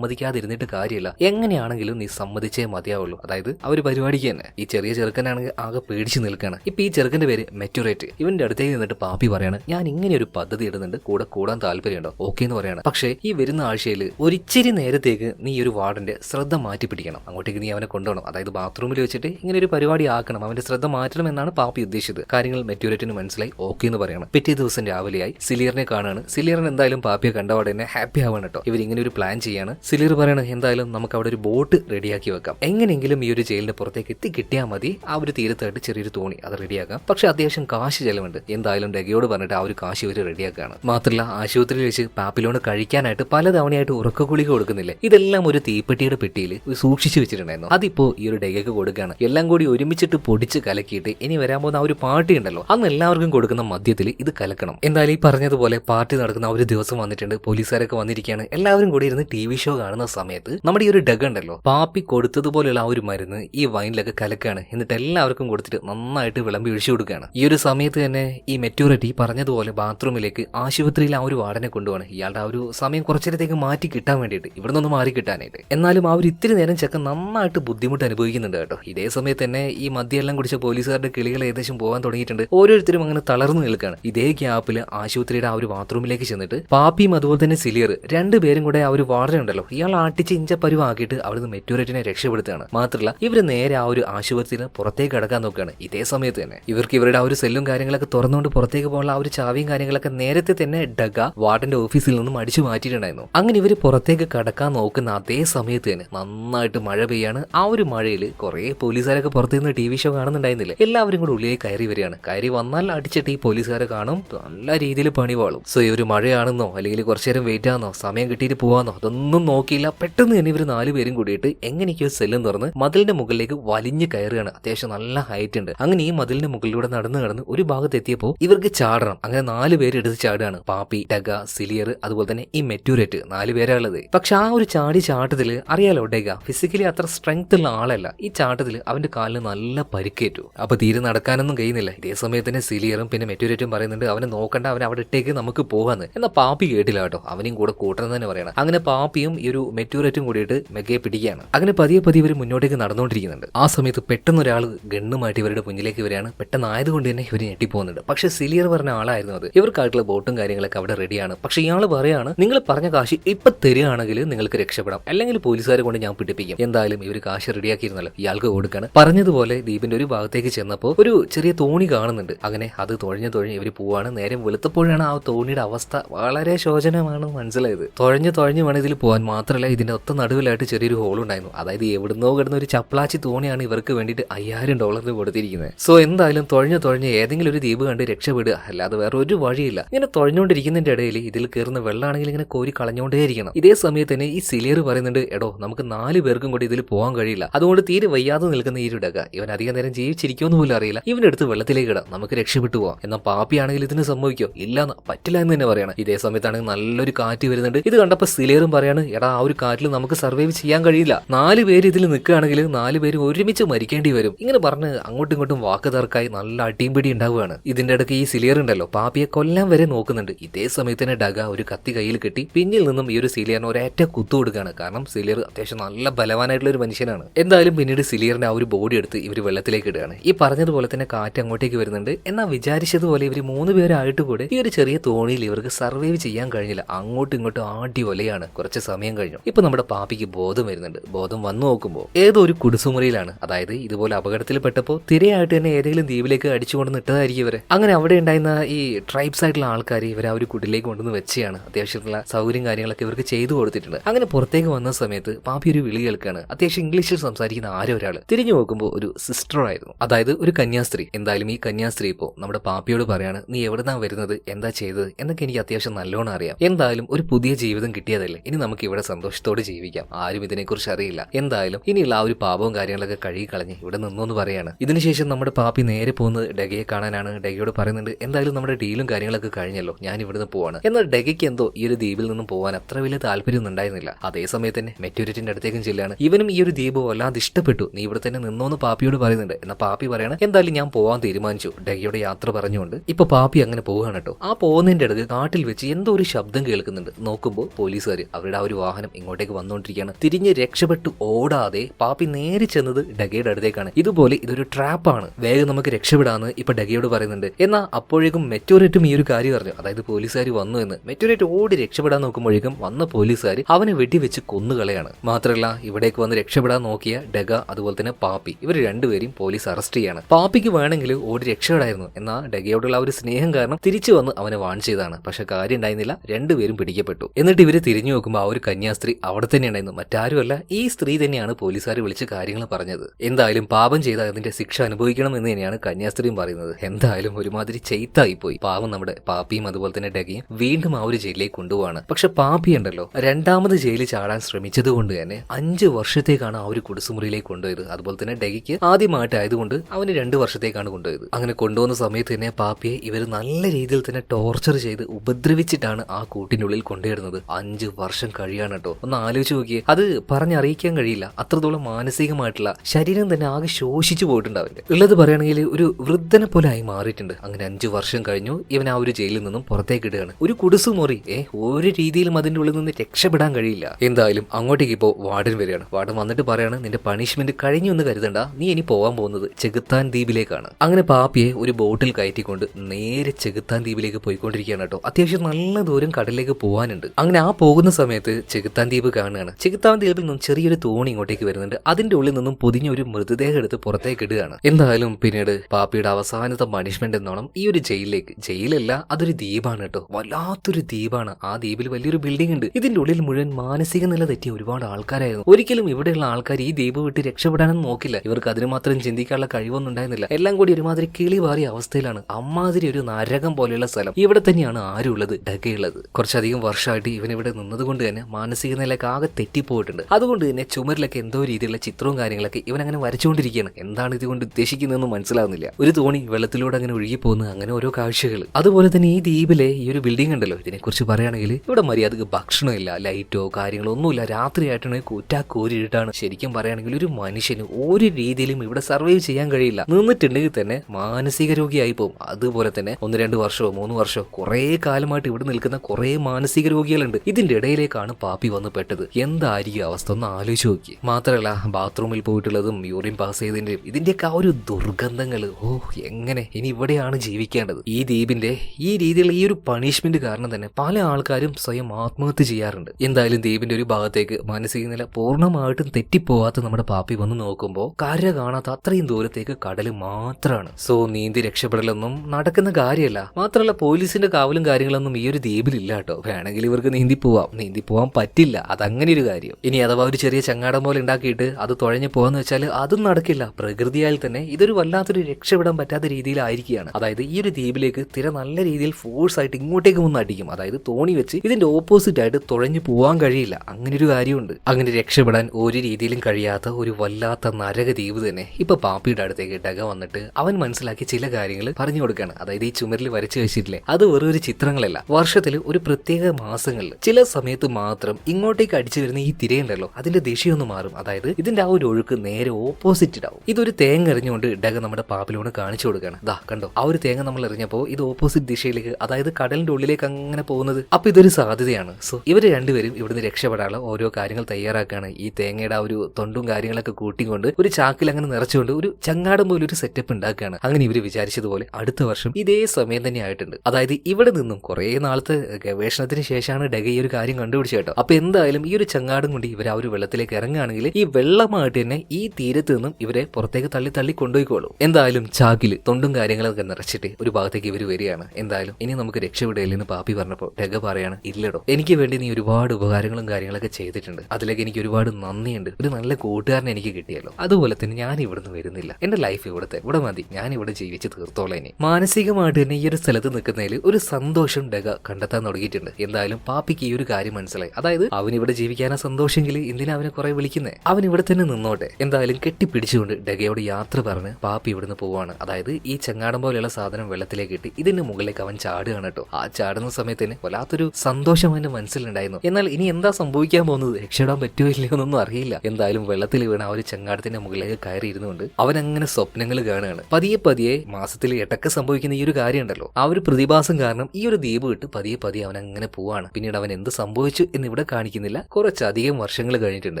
സമ്മതിക്കാതിരുന്നിട്ട് കാര്യമില്ല. എങ്ങനെയാണെങ്കിലും നീ സമ്മതിച്ചേ മതിയാവുള്ളൂ. അതായത് ഒരു പരിപാടിക്ക് തന്നെ. ഈ ചെറിയ ചെറുക്കനാണെങ്കിൽ ആകെ പേടിച്ച് നിൽക്കുകയാണ് ഇപ്പൊ ഈ ചെറുക്കന്റെ പേര് മെറ്റുറേറ്റ് ഇവന്റെ അടുത്തേക്ക് നിന്നിട്ട് പാപ്പി പറയാണ് ഞാൻ ഇങ്ങനെ ഒരു പദ്ധതി ഇടുന്നുണ്ട് കൂടെ കൂടാൻ താല്പര്യമുണ്ടോ? ഓക്കെ എന്ന് പറയാണ്. പക്ഷേ ഈ വരുന്ന ആഴ്ചയിൽ ഒരിച്ചിരി നേരത്തേക്ക് നീ ഒരു വാർഡിന്റെ ശ്രദ്ധ മാറ്റി പിടിക്കണം. അങ്ങോട്ടേക്ക് നീ അവനെ കൊണ്ടുപോകണം. അതായത് ബാത്റൂമിൽ വെച്ചിട്ട് ഇങ്ങനെ ഒരു പരിപാടി ആക്കണം. അവന്റെ ശ്രദ്ധ മാറ്റണം എന്നാണ് പാപ്പി ഉദ്ദേശിച്ചത്. കാര്യങ്ങൾ മെറ്റൂരറ്റിന് മനസ്സിലായി. ഓക്കെ എന്ന് പറയണം. പിറ്റേ ദിവസം രാവിലെയായി. സിലിയറിനെ കാണാണ്. സിലിയറിന് എന്തായാലും പാപ്പിയെ കണ്ട ഉടനെ ഹാപ്പി ആവാണ് കേട്ടോ. ഇവർ ഇങ്ങനെ ഒരു പ്ലാൻ ചെയ്യാണ്. സിലിയർ പറയണം എന്തായാലും നമുക്ക് അവിടെ ഒരു ബോട്ട് റെഡിയാക്കി വെക്കാം. എങ്ങനെയെങ്കിലും ഈ ഒരു ജയിലിന്റെ പുറത്തേക്ക് എത്തി കിട്ടിയാൽ മതി. ആ ഒരു തീരത്തായിട്ട് ചെറിയൊരു തോണി അത് റെഡിയാക്കാം. പക്ഷെ അത്യാവശ്യം കാശ് ചെലവുണ്ട്. എന്തായാലും ഡഗയോട് പറഞ്ഞിട്ട് ആ ഒരു കാശ് ഇവർ റെഡിയാക്കുകയാണ് മാത്രമല്ല ആശുപത്രിയിൽ വെച്ച് പാപ്പിലോണ് കഴിക്കാനായിട്ട് പല തവണയായിട്ട് ഉറക്ക ഗുളിക കൊടുക്കുന്നില്ലേ? ഇതെല്ലാം ഒരു തീപ്പെട്ടിയുടെ പെട്ടിയിൽ സൂക്ഷിച്ചു വെച്ചിട്ടുണ്ടായിരുന്നു. അതിപ്പോ ഈ ഒരു ഡഗയ്ക്ക് കൊടുക്കുകയാണ് എല്ലാം കൂടി ഒരുമിച്ചിട്ട് പൊടിച്ച് കലക്കിയിട്ട് ഇനി വരാൻ പോകുന്ന ആ ഒരു പാർട്ടി ഉണ്ടല്ലോ അന്ന് എല്ലാവർക്കും കൊടുക്കുന്ന മദ്യത്തിൽ ഇത് കലക്കണം. എന്തായാലും ഈ പറഞ്ഞതുപോലെ പാർട്ടി നടക്കുന്ന ആ ഒരു ദിവസം വന്നിട്ടുണ്ട്. പോലീസുകാരൊക്കെ വന്നിരിക്കുകയാണ്. എല്ലാവരും കൂടി ഇരുന്ന് ടി വി ഷോ കാണുന്ന സമയത്ത് നമ്മുടെ ഈ ഒരു ഡഗ ഉണ്ടല്ലോ പാപ്പി കൊടുത്തതുപോലെയുള്ള ആ ഒരു മരുന്ന് ഈ വൈനിലൊക്കെ കലക്കാണ് എന്നിട്ട് എല്ലാവർക്കും കൊടുത്തിട്ട് നന്നായിട്ട് വിളമ്പി ഒഴിച്ചു കൊടുക്കുകയാണ്. ഈ ഒരു സമയത്ത് തന്നെ ഈ മെറ്റൂറിറ്റി പറഞ്ഞതുപോലെ ബാത്റൂമിലേക്ക് ആശുപത്രിയിൽ ആ ഒരു വാർഡനെ കൊണ്ടുപോകണം. ഇയാളുടെ ആ ഒരു സമയം കുറച്ചേരത്തേക്ക് മാറ്റി കിട്ടാൻ വേണ്ടിയിട്ട് ഇവിടെ നിന്ന് മാറി കിട്ടാനായിട്ട്. എന്നാലും ആ ഒരു ഇത്തിരി നേരം ചെക്കൻ നന്നായിട്ട് ബുദ്ധിമുട്ട് അനുഭവിക്കുന്നുണ്ട് കേട്ടോ. ഇതേ സമയത്ത് തന്നെ ഈ മദ്യമെല്ലാം കുടിച്ച പോലീസുകാരുടെ കിളികൾ ഏകദേശം പോകാൻ തുടങ്ങിയിട്ടുണ്ട്. ഓരോരുത്തരും അങ്ങനെ തളർന്നു നിൽക്കുകയാണ്. ഇതേ ഗ്യാപ്പിൽ ആശുപത്രിയുടെ ആ ഒരു ബാത്റൂമിലേക്ക് ചെന്നിട്ട് പാപ്പിയും അതുപോലെ തന്നെ സിലിയർ രണ്ടുപേരും കൂടെ ആ ഒരു വാർഡൻ ഉണ്ടല്ലോ ഇയാൾ ആട്ടിച്ച് ഇഞ്ച പരുവാക്കിയിട്ട് അവിടുന്ന് മെറ്റൂരറ്റിനെ രക്ഷപ്പെടുത്തുകയാണ്. മാത്രമല്ല ഇവർ നേരെ ആ ഒരു ആശുപത്രിയിൽ പുറത്തേക്ക് കടക്കാൻ നോക്കുകയാണ്. ഇതേ സമയത്ത് തന്നെ ഇവർക്ക് ഇവരുടെ ആ ഒരു സെല്ലും കാര്യങ്ങളൊക്കെ തുറന്നുകൊണ്ട് പുറത്തേക്ക് പോകാനുള്ള ആ ഒരു ചാവിയും കാര്യങ്ങളൊക്കെ നേരത്തെ തന്നെ ഡഗ വാർഡിന്റെ ഓഫീസിൽ നിന്നും അടിച്ചു മാറ്റിയിട്ടുണ്ടായിരുന്നു. അങ്ങനെ ഇവർ പുറത്തേക്ക് കടക്കാൻ നോക്കുന്ന അതേ സമയത്ത് തന്നെ നന്നായിട്ട് മഴ പെയ്യാണ്. ആ ഒരു മഴയിൽ കുറെ പോലീസുകാരൊക്കെ പുറത്തു നിന്ന് ടി വി ഷോ കാണുന്നുണ്ടായിരുന്നില്ല. എല്ലാവരും കൂടെ ഉള്ളിലേക്ക് കയറി വരികയാണ്. കയറി വന്നാൽ അടിച്ചിട്ട് ഈ പോലീസുകാരെ കാണും. നല്ല രീതിയിൽ പണി വാളും സോ ഈ ഒരു മഴയാണെന്നോ അല്ലെങ്കിൽ കുറച്ചു നേരം വെയിറ്റ് ആണെന്നോ സമയം കിട്ടിയിട്ട് പോവാന്നോ അതൊന്നും നോക്കിയില്ല. പെട്ടെന്ന് തന്നെ ഇവർ നാലുപേരും കൂടിയിട്ട് എങ്ങനെയൊക്കെയോ സെല്ലും തുറന്ന് മതിലിന്റെ മുകളിലേക്ക് വലിഞ്ഞു കയറുകയാണ്. അത്യാവശ്യം നല്ല ഹൈറ്റ് ഉണ്ട്. അങ്ങനെ ഈ മതിലിന്റെ മുകളിലൂടെ നടന്നു കടന്ന് ഒരു ഭാഗത്ത് എത്തിയപ്പോൾ ഇവർക്ക് ചാടണം. അങ്ങനെ നാല് പേര് എടുത്ത് ചാടുകയാണ്. പാപ്പി ഡഗ സിലിയർ അതുപോലെ തന്നെ ഈ മെറ്റൂരേറ്റ് നാല് പേരാ ഉള്ളത് പക്ഷെ ആ ഒരു ചാടി ചാട്ടത്തിൽ അറിയാലോ ഡഗ ഫിസിക്കലി അത്ര സ്ട്രെങ്ത് ഉള്ള ആളല്ല. ഈ ചാട്ടത്തിൽ അവന്റെ കാലിന് നല്ല പരിക്കേറ്റു. അപ്പൊ തീരെ നടക്കാനൊന്നും കഴിയുന്നില്ല. ഇതേ സമയത്ത് തന്നെ സിലിയറും പിന്നെ മെറ്റൂരേറ്റും പറയുന്നുണ്ട് അവനെ നോക്കണ്ട അവൻ അവിടെ ഇട്ടേക്ക് നമുക്ക് പോകാന്ന്. എന്നാൽ പാപ്പി കേട്ടില്ല കേട്ടോ. അവനെയും കൂടെ കൂട്ടണം തന്നെ പറയണം. അങ്ങനെ പാപ്പിയും ഈ ഒരു മെറ്റൂരേറ്റും കൂടിയിട്ട് മെഗയെ പിടിക്കുകയാണ്. അങ്ങനെ പതിയെ പതിയെ ഇവർ മുന്നോട്ടേക്ക് നടന്നുകൊണ്ടിരിക്കുന്നുണ്ട്. ആ സമയത്ത് പെട്ടെന്ന് ഒരാൾ ഗണ്ണുമായിട്ട് ഇവരുടെ മുന്നിലേക്ക് വരികയാണ്. പെട്ടെന്ന് ആയതുകൊണ്ട് തന്നെ ഇവർ ഞെട്ടിപ്പോകുന്നുണ്ട്. പക്ഷെ സിലിയർ പറഞ്ഞ ആളായിരുന്നു അത്. ഇവർക്കായിട്ടുള്ള ബോട്ടും കാര്യങ്ങളൊക്കെ അവിടെ റെഡിയാണ്. പക്ഷെ ഇയാൾ പറയാണ് നിങ്ങൾ പറഞ്ഞ കാശ് ഇപ്പൊ തരികയാണെങ്കിൽ നിങ്ങൾക്ക് രക്ഷപ്പെടാം. അല്ലെങ്കിൽ പോലീസുകാരെ കൊണ്ട് ഞാൻ പിടിപ്പിക്കും. എന്തായാലും ഇവർ കാശ് റെഡിയാക്കിയിരുന്നല്ലോ. ഇയാൾക്ക് കൊടുക്കാണ്. പറഞ്ഞതുപോലെ ദീപിന്റെ ഒരു ഭാഗത്തേക്ക് ചെന്നപ്പോൾ ഒരു ചെറിയ തോണി കാണുന്നുണ്ട്. അങ്ങനെ അത് തുഴഞ്ഞ് തുഴഞ്ഞ് ഇവർ പോവാണ്. നേരം വെളുത്തപ്പോഴാണ് ആ തോണിയുടെ അവസ്ഥ വളരെ ശോചനമാണ് മനസ്സിലായത്. തുഴഞ്ഞ് തുഴഞ്ഞ് വേണം ഇതിൽ പോകാൻ മാത്രമല്ല ഇതിന്റെ ഒത്ത നടുവിലായിട്ട് ചെറിയൊരു ഹോൾ ഉണ്ടായിരുന്നു അതായത് എവിടുന്നോ കിടന്ന ഒരു ചപ്ലാച്ചി തോണിയാണ് ഇവർക്ക് വേണ്ടിയിട്ട് അയ്യായിരം ഡോളറിന് കൊടുത്തിരിക്കുന്നത്. സോ എന്തായാലും തുഴഞ്ഞ് തുഴഞ്ഞ് ഏതെങ്കിലും ഒരു ദ്വീപ് കണ്ട് രക്ഷപ്പെടുക. അല്ലാതെ വേറെ ഒരു വഴിയില്ല. ഇങ്ങനെ തുഴഞ്ഞുകൊണ്ടിരിക്കുന്നതിന്റെ ഇടയിൽ ഇതിൽ കയറുന്ന വെള്ളമാണെങ്കിൽ ഇങ്ങനെ കോരി കളഞ്ഞുകൊണ്ടേയിരിക്കണം ഇതേ സമയത്ത് തന്നെ ഈ സിലിയർ പറയുന്നുണ്ട് എടോ നമുക്ക് നാല് പേർക്കും കൂടി ഇതിൽ പോകാൻ കഴിയില്ല. അതുകൊണ്ട് തീരെ വയ്യാതെ നിൽക്കുന്ന ഈ ഒരു ഇവൻ അധികം നേരം ജീവിച്ചിരിക്കുമെന്ന് പോലും അറിയില്ല. അടുത്ത് വെള്ളത്തിലേക്ക് ഇടാം. നമുക്ക് രക്ഷപ്പെട്ടു പോവാം. എന്നാൽ പാപ്പിയാണെങ്കിൽ ഇതിന് സംഭവിക്കോ? ഇല്ല പറ്റില്ല എന്ന് തന്നെ പറയണം. ഇതേ സമയത്താണെങ്കിൽ നല്ലൊരു കാറ്റ് വരുന്നുണ്ട്. ഇത് കണ്ടപ്പോൾ സിലിയറും പറയാണ് എടാ ആ ഒരു കാറ്റിൽ നമുക്ക് സർവൈവ് ചെയ്യാൻ കഴിയില്ല. നാല് പേര് ഇതിൽ നിൽക്കുകയാണെങ്കിൽ നാല് പേര് ഒരുമിച്ച് മരിക്കേണ്ടി വരും. ഇങ്ങനെ പറഞ്ഞ് അങ്ങോട്ടും ഇങ്ങോട്ടും വാക്ക് തർക്കായി നല്ല അടിയും പിടി ഉണ്ടാവുകയാണ്. ഇതിന്റെ ഇടയ്ക്ക് ഈ സിലിയർ ഉണ്ടല്ലോ പാപ്പിയെ കൊല്ലാൻ വരെ നോക്കുന്നുണ്ട്. ഇതേ സമയത്ത് തന്നെ ഡഗ ഒരു കത്തി കയ്യിൽ കെട്ടി പിന്നിൽ നിന്നും ഈ ഒരു സിലിയറിന് ഒരേറ്റ കുത്തു കൊടുക്കുകയാണ്. കാരണം സിലിയർ അത്യാവശ്യം നല്ല ബലവാനായിട്ടുള്ള ഒരു മനുഷ്യനാണ്. എന്തായാലും പിന്നീട് സിലിയറിന്റെ ആ ഒരു ബോഡി എടുത്ത് ഇവർ വെള്ളത്തിലേക്ക് ഇടുകയാണ്. ഈ പറഞ്ഞതുപോലെ തന്നെ കാറ്റ് അങ്ങോട്ടേക്ക് വരുന്നുണ്ട്. എന്നാൽ വിചാരിച്ചതുപോലെ ഇവർ മൂന്ന് പേരായിട്ട് കൂടെ ഈ ഒരു ചെറിയ തോണിയിൽ ഇവർക്ക് സർവൈവ് ചെയ്യാൻ കഴിഞ്ഞില്ല. അങ്ങോട്ടും ഇങ്ങോട്ടും ആടി ഒലയാണ് കുറച്ച് സമയം കഴിഞ്ഞു. ഇപ്പൊ നമ്മുടെ പാപ്പിക്ക് ബോധം വരുന്നുണ്ട്. ബോധം വന്നു നോക്കുമ്പോൾ ഏതോ ഒരു കുടിസുമുറിയിലാണ്. അതായത് ഇതുപോലെ അപകടത്തിൽ അപകടത്തിൽപ്പെട്ടപ്പോൾ തിരയായിട്ട് തന്നെ ഏതെങ്കിലും ദ്വീപിലേക്ക് അടിച്ചുകൊണ്ട് നിട്ടതായിരിക്കും ഇവരെ. അങ്ങനെ അവിടെ ഉണ്ടായിരുന്ന ഈ ട്രൈബ്സ് ആയിട്ടുള്ള ആൾക്കാർ ഇവരെ ആ ഒരു കുടിലേക്ക് കൊണ്ടുവന്ന് വെച്ചാണ് അത്യാവശ്യമുള്ള സൗകര്യം കാര്യങ്ങളൊക്കെ ഇവർക്ക് ചെയ്തു കൊടുത്തിട്ടുണ്ട്. അങ്ങനെ പുറത്തേക്ക് വന്ന സമയത്ത് പാപ്പി ഒരു വിളി കേൾക്കുകയാണ് അത്യാവശ്യം ഇംഗ്ലീഷിൽ സംസാരിക്കുന്ന ആരോ ഒരാൾ തിരിഞ്ഞു നോക്കുമ്പോൾ ഒരു സിസ്റ്റർ ആയിരുന്നു. അതായത് ഒരു കന്യാസ്ത്രീ. എന്തായാലും ഈ കന്യാസ്ത്രീ ഇപ്പോൾ നമ്മുടെ പാപ്പിയോട് പറയാണ് നീ എവിടെന്നാ വരുന്നത്? എന്താ ചെയ്തത്? എന്നൊക്കെ എനിക്ക് അത്യാവശ്യം നല്ലോണം അറിയാം. എന്തായാലും ഒരു പുതിയ ജീവിതം കിട്ടിയതല്ലേ? ഇനി നമുക്ക് ഇവിടെ സന്തോഷത്തോടെ ജീവിക്കാം. ആരും ഇതിനെക്കുറിച്ച് അറിയില്ല. എന്തായാലും ഇനിയുള്ള ആ ഒരു പാപവും കാര്യങ്ങളൊക്കെ കഴുകി കളഞ്ഞ് ഇവിടെ നിന്നു എന്ന് പറയാണ്. ഇതിനുശേഷം നമ്മുടെ പാപ്പി നേരെ പോകുന്നത് ഡഗയെ കാണാനാണ് ഡഗയോട് പറയുന്നുണ്ട്. എന്തായാലും നമ്മുടെ ഡീലും കാര്യങ്ങളൊക്കെ കഴിഞ്ഞല്ലോ. ഞാൻ ഇവിടുന്ന് പോവാണ്. എന്നാൽ ഡഗയ്ക്ക് എന്തോ ഈ ഒരു ദ്വീപിൽ നിന്നും പോകാൻ അത്ര വലിയ താല്പര്യമൊന്നും ഉണ്ടായിരുന്നില്ല. അതേ സമയത്ത് തന്നെ മെറ്റൂരിറ്റിന്റെ അടുത്തേക്കും ചെല്ലാണ്. ഇവനും ഈ ഒരു ദ്വീപ് വല്ലാതെ ഇഷ്ടപ്പെട്ടു. നീ ഇവിടെ തന്നെ നിന്നോന്ന് പാപ്പിയോട് പറയുന്നുണ്ട്. എന്നാൽ പാപ്പി പറയണം എന്തായാലും ഞാൻ പോവാൻ തീരുമാനിച്ചു ഡഗയുടെ യാത്ര പറഞ്ഞുകൊണ്ട്. ഇപ്പൊ പാപ്പി അങ്ങനെ പോവുകയാണ് കേട്ടോ. ആ പോകുന്നതിന്റെ അടുത്ത് കാട്ടിൽ വെച്ച് എന്തോ ഒരു ശബ്ദം കേൾക്കുന്നുണ്ട്. നോക്കുമ്പോൾ പോലീസുകാർ അവരുടെ ആ ഒരു വാഹനം ഇങ്ങോട്ടേക്ക് വന്നുകൊണ്ടിരിക്കുകയാണ് തിരിഞ്ഞ് രക്ഷപ്പെട്ട് ഓടാതെ പാപ്പി നേരെ ചെന്നത് ഡഗയുടെ അടുത്തേക്കാണ്. ഇതുപോലെ ഇതൊരു ട്രാപ്പാണ് വേഗം നമുക്ക് രക്ഷപ്പെടാന്ന് ഇപ്പൊ ഡഗയോട് പറയുന്നുണ്ട്. എന്നാൽ അപ്പോഴേക്കും മെറ്റോറേറ്റും ഈ ഒരു കാര്യം പറഞ്ഞു അതായത് പോലീസുകാർ വന്നു എന്ന്. മെറ്റോറേറ്റ് ഓടി രക്ഷപ്പെടാൻ നോക്കുമ്പോഴേക്കും വന്ന പോലീസുകാർ അവനെ വെടിവെച്ച് കൊന്നുകളയാണ്. മാത്രമല്ല ഇവിടേക്ക് വന്ന് രക്ഷപ്പെടാൻ നോക്കിയ ഡഗ അതുപോലെ തന്നെ പാപ്പി ഇവർ രണ്ടുപേരും പോലീസ് അറസ്റ്റ് ചെയ്യാണ്. പാപ്പിക്ക് വേണമെങ്കിൽ ഓടി രക്ഷപ്പെടായിരുന്നു. എന്നാൽ ഡഗയോടുള്ള ഒരു സ്നേഹം കാരണം തിരിച്ചു വന്ന് അവനെ വാൺ ചെയ്താണ് പക്ഷെ കാര്യം ഉണ്ടായിരുന്നില്ല. രണ്ടുപേരും പിടിക്കപ്പെട്ടു. എന്നിട്ട് ഇവർ തിരിഞ്ഞു നോക്കുമ്പോൾ ആ ഒരു കന്യാസ്ത്രീ അവിടെ തന്നെയാണെന്ന് മറ്റാരുമല്ല ഈ സ്ത്രീ തന്നെയാണ് പോലീസുകാർ വിളിച്ച് കാര്യങ്ങൾ പറഞ്ഞത്. എന്തായാലും പാപം ചെയ്ത അതിന്റെ ശിക്ഷ അനുഭവിക്കണം എന്ന് തന്നെയാണ് കന്യാസ്ത്രീയും പറയുന്നത്. എന്തായാലും ഒരുമാതിരി ചെയ്ത്തായി പോയി പാവം നമ്മുടെ പാപ്പിയും അതുപോലെ തന്നെ ഡഗയും വീണ്ടും ആ ഒരു ജയിലിലേക്ക് കൊണ്ടുപോവാണ്. പക്ഷെ പാപ്പി ഉണ്ടല്ലോ രണ്ടാമത് ജയിലിൽ ചാടാൻ ശ്രമിച്ചത് കൊണ്ട് തന്നെ അഞ്ച് വർഷത്തേക്കാണ് ആ ഒരു കുടുസുമുറിയിലേക്ക് കൊണ്ടുപോയത്. അതുപോലെ തന്നെ ഡഗയ്ക്ക് ആദ്യമായിട്ടായതുകൊണ്ട് അവന് രണ്ട് വർഷത്തേക്കാണ് കൊണ്ടുപോയത്. അങ്ങനെ കൊണ്ടുവന്ന സമയത്ത് തന്നെ പാപ്പിയെ ഇവർ നല്ല രീതിയിൽ തന്നെ ടോർച്ചർ ചെയ്ത് ഉപദ്രവിച്ചിട്ടാണ് ആ കൂട്ടിനുള്ളിൽ കൊണ്ടുവരുന്നത്. അഞ്ച് വർഷം കഴിയാണ് കേട്ടോ ഒന്ന് ആലോചിച്ച് നോക്കിയേ അത് പറഞ്ഞറിയിക്കാൻ കഴിയില്ല. അത്രത്തോളം മാനസികമായിട്ടുള്ള ശരീരം തന്നെ ആകെ ശോഷിച്ചു പോയിട്ടുണ്ട് അവന്റെ ഉള്ളത് പറയുകയാണെങ്കിൽ ഒരു വൃദ്ധനെ പോലെ ആയി മാറിയിട്ടുണ്ട്. അങ്ങനെ അഞ്ചു വർഷം കഴിഞ്ഞു ഇവൻ ആ ഒരു ജയിലിൽ നിന്നും പുറത്തേക്ക് ഇടുകയാണ്. ഒരു കുടിസുമുറി ഏ ഒരു രീതിയിലും അതിന്റെ ഉള്ളിൽ നിന്ന് രക്ഷപ്പെടാൻ കഴിയില്ല. എന്തായാലും അങ്ങോട്ടേക്ക് ഇപ്പോൾ വാർഡൻ വരികയാണ്. വാർഡൻ വന്നിട്ട് പറയാണ് നിന്റെ പണിഷ്മെന്റ് കഴിഞ്ഞു എന്ന് കരുതണ്ട. നീ ഇനി പോകാൻ പോകുന്നത് ചെകുത്താൻ ദ്വീപിലേക്കാണ്. അങ്ങനെ പാപ്പിയെ ഒരു ബോട്ടിൽ കയറ്റിക്കൊണ്ട് നേരെ ചെകുത്താൻ ദ്വീപിലേക്ക് പോയിക്കൊണ്ടിരിക്കുകയാണ് കേട്ടോ. അത്യാവശ്യം നല്ല ദൂരം കടലിലേക്ക് പോകാനുണ്ട് അങ്ങനെ ആ പോകുന്ന സമയത്ത് ചെകുത്താൻ ദ്വീപ് കാണുകയാണ്. ചികിത്താവിന്റെ ദ്വീപിൽ നിന്നും ചെറിയൊരു തോണി ഇങ്ങോട്ടേക്ക് വരുന്നുണ്ട്. അതിന്റെ ഉള്ളിൽ നിന്നും പൊതിഞ്ഞ ഒരു മൃതദേഹം എടുത്ത് പുറത്തേക്ക് ഇടുകയാണ്. എന്തായാലും പിന്നീട് പാപ്പിയുടെ അവസാനത്തെ പണിഷ്മെന്റ് എന്നോണം ഈ ഒരു ജയിലിലേക്ക് ജയിലല്ല അതൊരു ദ്വീപാണ് കേട്ടോ. വല്ലാത്തൊരു ദ്വീപാണ്. ആ ദ്വീപിൽ വലിയൊരു ബിൽഡിംഗ് ഉണ്ട്. ഇതിന്റെ ഉള്ളിൽ മുഴുവൻ മാനസിക നില തെറ്റിയ ഒരുപാട് ആൾക്കാരായിരുന്നു. ഒരിക്കലും ഇവിടെയുള്ള ആൾക്കാർ ഈ ദ്വീപ് വിട്ട് രക്ഷപ്പെടാനൊന്നും നോക്കില്ല. ഇവർക്ക് അതിന് മാത്രം ചിന്തിക്കാനുള്ള കഴിവൊന്നും ഉണ്ടായിരുന്നില്ല. എല്ലാം കൂടി ഒരുമാതിരി കിളി മാറിയ അവസ്ഥയിലാണ് അമ്മാതിരി ഒരു നരകം പോലെയുള്ള സ്ഥലം. ഇവിടെ തന്നെയാണ് ആരുള്ളത്? ഡഗയുള്ളത്. കുറച്ചധികം വർഷമായിട്ട് ഇവൻ ഇവിടെ നിന്നതുകൊണ്ട് തന്നെ മാനസിക നില കാര്യങ്ങളൊക്കെ ആകെ തെറ്റിപ്പോയിട്ടുണ്ട്. അതുകൊണ്ട് തന്നെ ചുമരിലൊക്കെ എന്തോ രീതിയിലുള്ള ചിത്രവും കാര്യങ്ങളൊക്കെ ഇവൻ അങ്ങനെ വരച്ചുകൊണ്ടിരിക്കുകയാണ്. എന്താണ് ഇതുകൊണ്ട് ഉദ്ദേശിക്കുന്നതെന്ന് മനസ്സിലാവുന്നില്ല. ഒരു തോണി വെള്ളത്തിലൂടെ അങ്ങനെ ഒഴുകി പോകുന്ന അങ്ങനെ ഓരോ കാഴ്ചകൾ. അതുപോലെ തന്നെ ഈ ദ്വീപിലെ ഈ ഒരു ബിൽഡിംഗ് ഉണ്ടല്ലോ ഇതിനെക്കുറിച്ച് പറയുകയാണെങ്കിൽ ഇവിടെ മര്യാദയ്ക്ക് ഭക്ഷണമില്ല ലൈറ്റോ കാര്യങ്ങളോ ഒന്നുമില്ല. രാത്രിയായിട്ടുണ്ടെങ്കിൽ കൂറ്റാ കോരിയിട്ടാണ് ശരിക്കും പറയുകയാണെങ്കിൽ ഒരു മനുഷ്യന് ഒരു രീതിയിലും ഇവിടെ സർവൈവ് ചെയ്യാൻ കഴിയില്ല. നിന്നിട്ടുണ്ടെങ്കിൽ തന്നെ മാനസിക രോഗിയായി പോകും അതുപോലെ തന്നെ ഒന്ന് രണ്ട് വർഷമോ മൂന്ന് വർഷമോ കുറേ കാലമായിട്ട് ഇവിടെ നിൽക്കുന്ന കുറേ മാനസിക രോഗികളുണ്ട്. ഇതിന്റെ ഇടയിലേക്കാണ് പാപ്പി വന്ന് പെട്ടത്. എന്തായിരിക്കും അവസ്ഥ? ഒന്ന് ആലോചിച്ച് നോക്കി. മാത്രമല്ല ബാത്റൂമിൽ പോയിട്ടുള്ളതും യൂറിൻ പാസ് ചെയ്തതിന്റെയും ഇതിന്റെയൊക്കെ ആ ഒരു ദുർഗന്ധങ്ങൾ ഓ എങ്ങനെ ഇനി ഇവിടെയാണ് ജീവിക്കേണ്ടത്? ഈ ദ്വീപിന്റെ ഈ രീതിയിലുള്ള ഈ ഒരു പണിഷ്മെന്റ് കാരണം തന്നെ പല ആൾക്കാരും സ്വയം ആത്മഹത്യ ചെയ്യാറുണ്ട്. എന്തായാലും ദ്വീപിന്റെ ഒരു ഭാഗത്തേക്ക് മാനസിക നില പൂർണമായിട്ടും തെറ്റിപ്പോവാത്ത നമ്മുടെ പാപ്പി വന്ന് നോക്കുമ്പോൾ കര കാണാത്ത അത്രയും ദൂരത്തേക്ക് കടൽ മാത്രമാണ് സോ നീന്തി രക്ഷപ്പെടലൊന്നും നടക്കുന്ന കാര്യമല്ല മാത്രമല്ല പോലീസിന്റെ കാവലും കാര്യങ്ങളൊന്നും ഈ ഒരു ദ്വീപിലില്ല കേട്ടോ. വേണമെങ്കിൽ ഇവർക്ക് നീന്തി പോവാം നീന്തി പോവാൻ പറ്റില്ല അതങ്ങനെ ഒരു കാര്യം. ഇനി അഥവാ ഒരു ചെറിയ ചങ്ങാടം പോലെ ഉണ്ടാക്കിയിട്ട് അത് തുഴഞ്ഞു പോകാന്ന് വെച്ചാൽ അതും നടക്കില്ല. പ്രകൃതിയാൽ തന്നെ ഇതൊരു വല്ലാത്തൊരു രക്ഷപ്പെടാൻ പറ്റാത്ത രീതിയിലായിരിക്കുകയാണ്. അതായത് ഈ ഒരു ദ്വീപിലേക്ക് തിര നല്ല രീതിയിൽ ഫോഴ്സ് ആയിട്ട് ഇങ്ങോട്ടേക്ക് വന്ന് അടിക്കും. അതായത് തോണി വെച്ച് ഇതിന്റെ ഓപ്പോസിറ്റ് ആയിട്ട് തുഴഞ്ഞു പോകാൻ കഴിയില്ല. അങ്ങനെ ഒരു കാര്യമുണ്ട്. അങ്ങനെ രക്ഷപ്പെടാൻ ഒരു രീതിയിലും കഴിയാത്ത ഒരു വല്ലാത്ത നരക ദ്വീപ് തന്നെ ഇപ്പൊ പാപ്പിയുടെ അടുത്തേക്ക് ഡഗ വന്നിട്ട് അവൻ മനസ്സിലാക്കി ചില കാര്യങ്ങൾ പറഞ്ഞു കൊടുക്കുകയാണ് അതായത് ഈ ചുമരിൽ വരച്ചു വെച്ചിട്ടില്ലേ? അത് വെറും ഒരു ചിത്രങ്ങളല്ല. വർഷത്തിൽ ഒരു പ്രത്യേക മാസങ്ങളിൽ ചില സമയത്ത് മാത്രം ഇങ്ങോട്ടേക്ക് അടിച്ചു വരുന്ന ഈ തിരയുണ്ടല്ലോ അതിന്റെ ദിശയൊന്ന് മാറും. അതായത് ഇതിന്റെ ആ ഒരു ഒഴുക്ക് നേരെ ഓപ്പോസിറ്റ് ആവും ഇതൊരു തേങ്ങ എറിഞ്ഞുകൊണ്ട് ഡഗ നമ്മുടെ പാപ്പിലോട് കാണിച്ചു കൊടുക്കുകയാണ് ദാ കണ്ടോ? ആ ഒരു തേങ്ങ നമ്മൾ എറിഞ്ഞപ്പോൾ ഇത് ഓപ്പോസിറ്റ് ദിശയിലേക്ക് അതായത് കടലിന്റെ ഉള്ളിലേക്ക് അങ്ങനെ പോകുന്നത്. അപ്പൊ ഇതൊരു സാധ്യതയാണ്. സോ ഇവർ രണ്ടുപേരും ഇവിടുന്ന് രക്ഷപ്പെടാനുള്ള ഓരോ കാര്യങ്ങൾ തയ്യാറാക്കുകയാണ് ഈ തേങ്ങയുടെ ആ ഒരു തൊണ്ടും കാര്യങ്ങളൊക്കെ കൂട്ടിക്കൊണ്ട് ഒരു ചാക്കിൽ അങ്ങനെ നിറച്ചുകൊണ്ട് ഒരു ചങ്ങാടം പോലെ ഒരു സെറ്റപ്പ് ഉണ്ടാക്കുകയാണ്. അങ്ങനെ ഇവർ വിചാരിച്ചതുപോലെ അടുത്ത വർഷം ഇതേ സമയം തന്നെ ആയിട്ടുണ്ട്. അതായത് ഇവിടെ നിന്നും കുറെ നാളത്തെ ഗവേഷണത്തിന് ശേഷമാണ് ഡഗ ഈ ഒരു കാര്യം കണ്ടുപിടിച്ചത് കേട്ടോ. അപ്പൊ എന്തായാലും ഈ ഒരു ചങ്ങാടും കൊണ്ട് ഇവർ ആ ഒരു വെള്ളത്തിലേക്ക് ഇറങ്ങുകയാണെങ്കിൽ ഈ വെള്ളമായിട്ട് തന്നെ ഈ തീരത്ത് നിന്നും ഇവരെ പുറത്തേക്ക് തള്ളി തള്ളി കൊണ്ടുപോയിക്കോളൂ. എന്തായാലും ചാക്കിൽ തൊണ്ടും കാര്യങ്ങളൊക്കെ നിറച്ചിട്ട് ഒരു ഭാഗത്തേക്ക് ഇവർ വരികയാണ്. എന്തായാലും ഇനി നമുക്ക് രക്ഷപ്പെടില്ലെന്ന് പാപ്പി പറഞ്ഞപ്പോൾ ടെഗ പറയാണ് ഇല്ലടോ എനിക്ക് വേണ്ടി നീ ഒരുപാട് ഉപകാരങ്ങളും കാര്യങ്ങളൊക്കെ ചെയ്തിട്ടുണ്ട്. അതിലേക്ക് എനിക്ക് ഒരുപാട് നന്ദിയുണ്ട്. ഒരു നല്ല കൂട്ടുകാരനെ എനിക്ക് കിട്ടിയല്ലോ. അതുപോലെ തന്നെ ഞാൻ ഇവിടുന്ന് വരുന്നില്ല. എന്റെ ലൈഫ് ഇവിടുത്തെ. ഇവിടെ മതി. ഞാൻ ഇവിടെ ജീവിച്ച് തീർത്തോളാം ഇനി. മാനസികമായിട്ട് തന്നെ ഈ ഒരു സ്ഥലത്ത് നിൽക്കുന്നതിൽ ഒരു സന്തോഷം ഡഗ കണ്ടെത്താൻ തുടങ്ങിയിട്ടുണ്ട്. എന്തായാലും പാപ്പിക്ക് ഈ ഒരു കാര്യം മനസ്സിലായി. അതായത് അവൻ ഇവിടെ ജീവിക്കാനാ സന്തോഷമെങ്കിൽ എന്തിനാ അവനെ കുറെ വിളിക്കുന്നേ? അവൻ ഇവിടെ തന്നെ നിന്നോട്ടെ. എന്തായാലും കെട്ടിപ്പിടിച്ചുകൊണ്ട് ഡഗയോട് യാത്ര പറഞ്ഞ് പാപ്പി ഇവിടുന്ന് പോവാണ്. അതായത് ഈ ചെങ്ങാടം പോലെയുള്ള സാധനം വെള്ളത്തിലേക്ക് ഇട്ട് ഇതിന്റെ മുകളിലേക്ക് അവൻ ചാടുകയാണ് കേട്ടോ. ആ ചാടുന്ന സമയത്ത് തന്നെ വല്ലാത്തൊരു സന്തോഷം അവന്റെ മനസ്സിലുണ്ടായിരുന്നു. എന്നാൽ ഇനി എന്താ സംഭവിക്കാൻ പോകുന്നത്? രക്ഷപ്പെടാൻ പറ്റുമോ ഇല്ലയോ എന്നൊന്നും അറിയില്ല. എന്തായാലും വെള്ളത്തിൽ വീണ ആ ഒരു ചെങ്ങാടത്തിന്റെ മുകളിലേക്ക് കയറി ഇരുന്നുകൊണ്ട് അവൻ അങ്ങനെ സ്വപ്നങ്ങൾ കാണുകയാണ്. പതിയെ പതിയെ മാസത്തിൽ ഇടയ്ക്ക് സംഭവിക്കുന്ന ഈ ഒരു കാര്യം ഉണ്ടല്ലോ ആ ഒരു പ്രതിഭാസം കാരണം ഈ ഒരു ദ്വീപ് വിട്ട് പതിയെ പതിയെ അവൻ അങ്ങനെ പോവാണ്. പിന്നീട് അവൻ എന്ത് സംഭവിച്ചു എന്ന് ഇവിടെ കാണിക്കുന്നില്ല. കുറച്ചധികം വർഷങ്ങൾ കഴിഞ്ഞിട്ടുണ്ട്.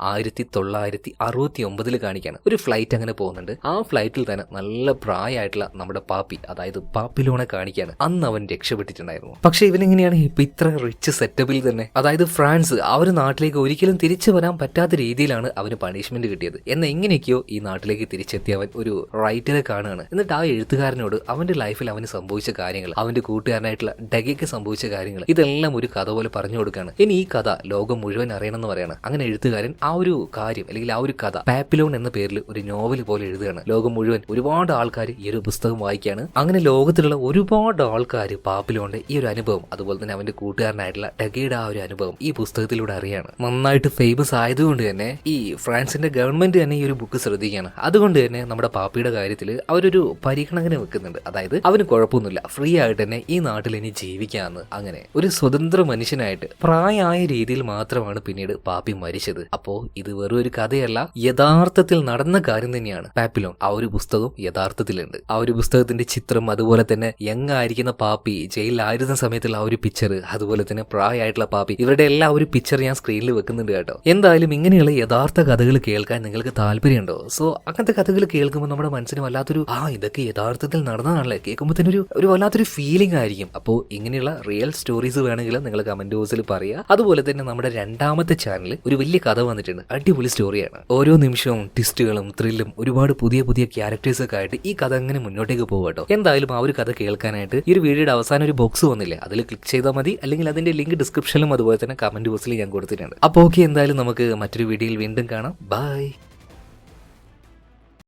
ആയിരത്തി തൊള്ളായിരത്തി അറുപത്തി ഒമ്പതിൽ കാണിക്കാണ്. ഒരു ഫ്ലൈറ്റ് അങ്ങനെ പോകുന്നുണ്ട്. ആ ഫ്ലൈറ്റിൽ തന്നെ നല്ല പ്രായമായിട്ടുള്ള നമ്മുടെ പാപ്പി അതായത് പാപ്പിലോണെ കാണിക്കാണ്. അന്ന് അവൻ രക്ഷപ്പെട്ടിട്ടുണ്ടായിരുന്നു. പക്ഷെ ഇവനെങ്ങനെയാണ് ഇപ്പൊ ഇത്ര റിച്ച് സെറ്റപ്പിൽ തന്നെ. അതായത് ഫ്രാൻസ് ആ ഒരു നാട്ടിലേക്ക് ഒരിക്കലും തിരിച്ചു വരാൻ പറ്റാത്ത രീതിയിലാണ് അവന് പണിഷ്മെന്റ് കിട്ടിയത്. എന്ന എങ്ങനെയൊക്കെയോ ഈ നാട്ടിലേക്ക് തിരിച്ചെത്തിയ അവൻ ഒരു റൈറ്ററെ കാണുകയാണ്. എന്നിട്ട് ആ എഴുത്തുകാരനോട് അവന്റെ ലൈഫിൽ അവന് സംഭവിച്ച കാര്യങ്ങൾ അവന്റെ കൂട്ടുകാരനായിട്ടുള്ള ഡഗയ്ക്ക് സംഭവിച്ച കാര്യങ്ങൾ ഇതെല്ലാം ഒരു കഥ പോലെ പറഞ്ഞു കൊടുക്കുകയാണ്. ഇനി ഈ കഥ ലോകം മുഴുവൻ അറിയണമെന്ന് പറയാണ്. അങ്ങനെ എഴുത്തുകാരൻ ആ ഒരു കാര്യം അല്ലെങ്കിൽ ആ ഒരു കഥ പാപ്പിലോൺ എന്ന പേരിൽ ഒരു നോവൽ പോലെ എഴുതുകയാണ്. ലോകം മുഴുവൻ ഒരുപാട് ആൾക്കാർ ഈ ഒരു പുസ്തകം വായിക്കുകയാണ്. അങ്ങനെ ലോകത്തിലുള്ള ഒരുപാട് ആൾക്കാർ പാപ്പിലോണിന്റെ ഈ ഒരു അനുഭവം അതുപോലെ തന്നെ അവന്റെ കൂട്ടുകാരനായിട്ടുള്ള ടെഗയുടെ ആ ഒരു അനുഭവം ഈ പുസ്തകത്തിലൂടെ അറിയാണ്. നന്നായിട്ട് ഫേമസ് ആയതുകൊണ്ട് തന്നെ ഈ ഫ്രാൻസിന്റെ ഗവൺമെന്റ് തന്നെ ഈ ഒരു ബുക്ക് ശ്രദ്ധിക്കുകയാണ്. അതുകൊണ്ട് തന്നെ നമ്മുടെ പാപ്പിയുടെ കാര്യത്തിൽ അവരൊരു പരിഗണന വെക്കുന്നുണ്ട്. അതായത് അവന് കുഴപ്പമൊന്നുമില്ല. ഫ്രീ ആയിട്ട് തന്നെ ഈ നാട്ടിൽ ഇനി ജീവിക്കാമെന്ന് അങ്ങനെ ഒരു സ്വതന്ത്ര മനുഷ്യനായിട്ട് പ്രായമായ രീതിയിൽ മാത്രമാണ് പിന്നീട് പാപ്പി മരിച്ചത്. അപ്പോ ഇത് വെറും ഒരു കഥയല്ല യഥാർത്ഥത്തിൽ നടന്ന കാര്യം തന്നെയാണ്. പാപ്പിലോൺ ആ ഒരു പുസ്തകം യഥാർത്ഥത്തിലുണ്ട്. ആ ഒരു പുസ്തകത്തിന്റെ ചിത്രം അതുപോലെ തന്നെ യങ് ആയിരിക്കുന്ന പാപ്പി ജയിലിലായിരുന്ന സമയത്തുള്ള ആ ഒരു പിക്ചർ അതുപോലെ തന്നെ പ്രായമായിട്ടുള്ള പാപ്പി ഇവരുടെ എല്ലാ ഒരു പിക്ചർ ഞാൻ സ്ക്രീനിൽ വെക്കുന്നുണ്ട് കേട്ടോ. എന്തായാലും ഇങ്ങനെയുള്ള യഥാർത്ഥ കഥകൾ കേൾക്കാൻ നിങ്ങൾക്ക് താല്പര്യമുണ്ടോ? സോ അങ്ങനത്തെ കഥകൾ കേൾക്കുമ്പോൾ നമ്മുടെ മനസ്സിന് വല്ലാത്തൊരു ആ ഇതൊക്കെ യഥാർത്ഥത്തിൽ നടന്നതാണല്ലേ? കേൾക്കുമ്പോൾ തന്നെ ഒരു ഒരു വല്ലാത്തൊരു ഫീലിംഗ് ആയിരിക്കും. അപ്പോൾ ഇങ്ങനെയുള്ള റിയൽ സ്റ്റോറീസ് വേണമെങ്കിൽ നിങ്ങൾ കമന്റ് ബോക്സിൽ പറയുക. അതുപോലെ തന്നെ നമ്മുടെ രണ്ടാമത്തെ ചാനൽ ഒരു വലിയ കഥ വന്നിട്ടുണ്ട്. അടിപൊളി സ്റ്റോറിയാണ് ഓരോ നിമിഷവും ട്വിസ്റ്റുകളും ത്രില്ലും ഒരുപാട് പുതിയ പുതിയ ക്യാരക്ടേഴ്സ് ഒക്കെ ആയിട്ട് ഈ കഥ അങ്ങനെ മുന്നോട്ടേക്ക് പോകും കേട്ടോ എന്തായാലും ആ ഒരു കഥ കേൾക്കാനായിട്ട് ഈ ഒരു വീഡിയോയുടെ അവസാനം ഒരു ബോക്സ് വന്നില്ലേ അതിൽ ക്ലിക്ക് ചെയ്താൽ മതി. അല്ലെങ്കിൽ അതിന്റെ ലിങ്ക് ഡിസ്ക്രിപ്ഷനിലും അതുപോലെ തന്നെ കമന്റ് ബോക്സിൽ ഞാൻ കൊടുത്തിട്ടുണ്ട്. അപ്പോൾ ഓക്കെ എന്തായാലും നമുക്ക് മറ്റൊരു വീഡിയോയിൽ വീണ്ടും കാണാം. ബൈ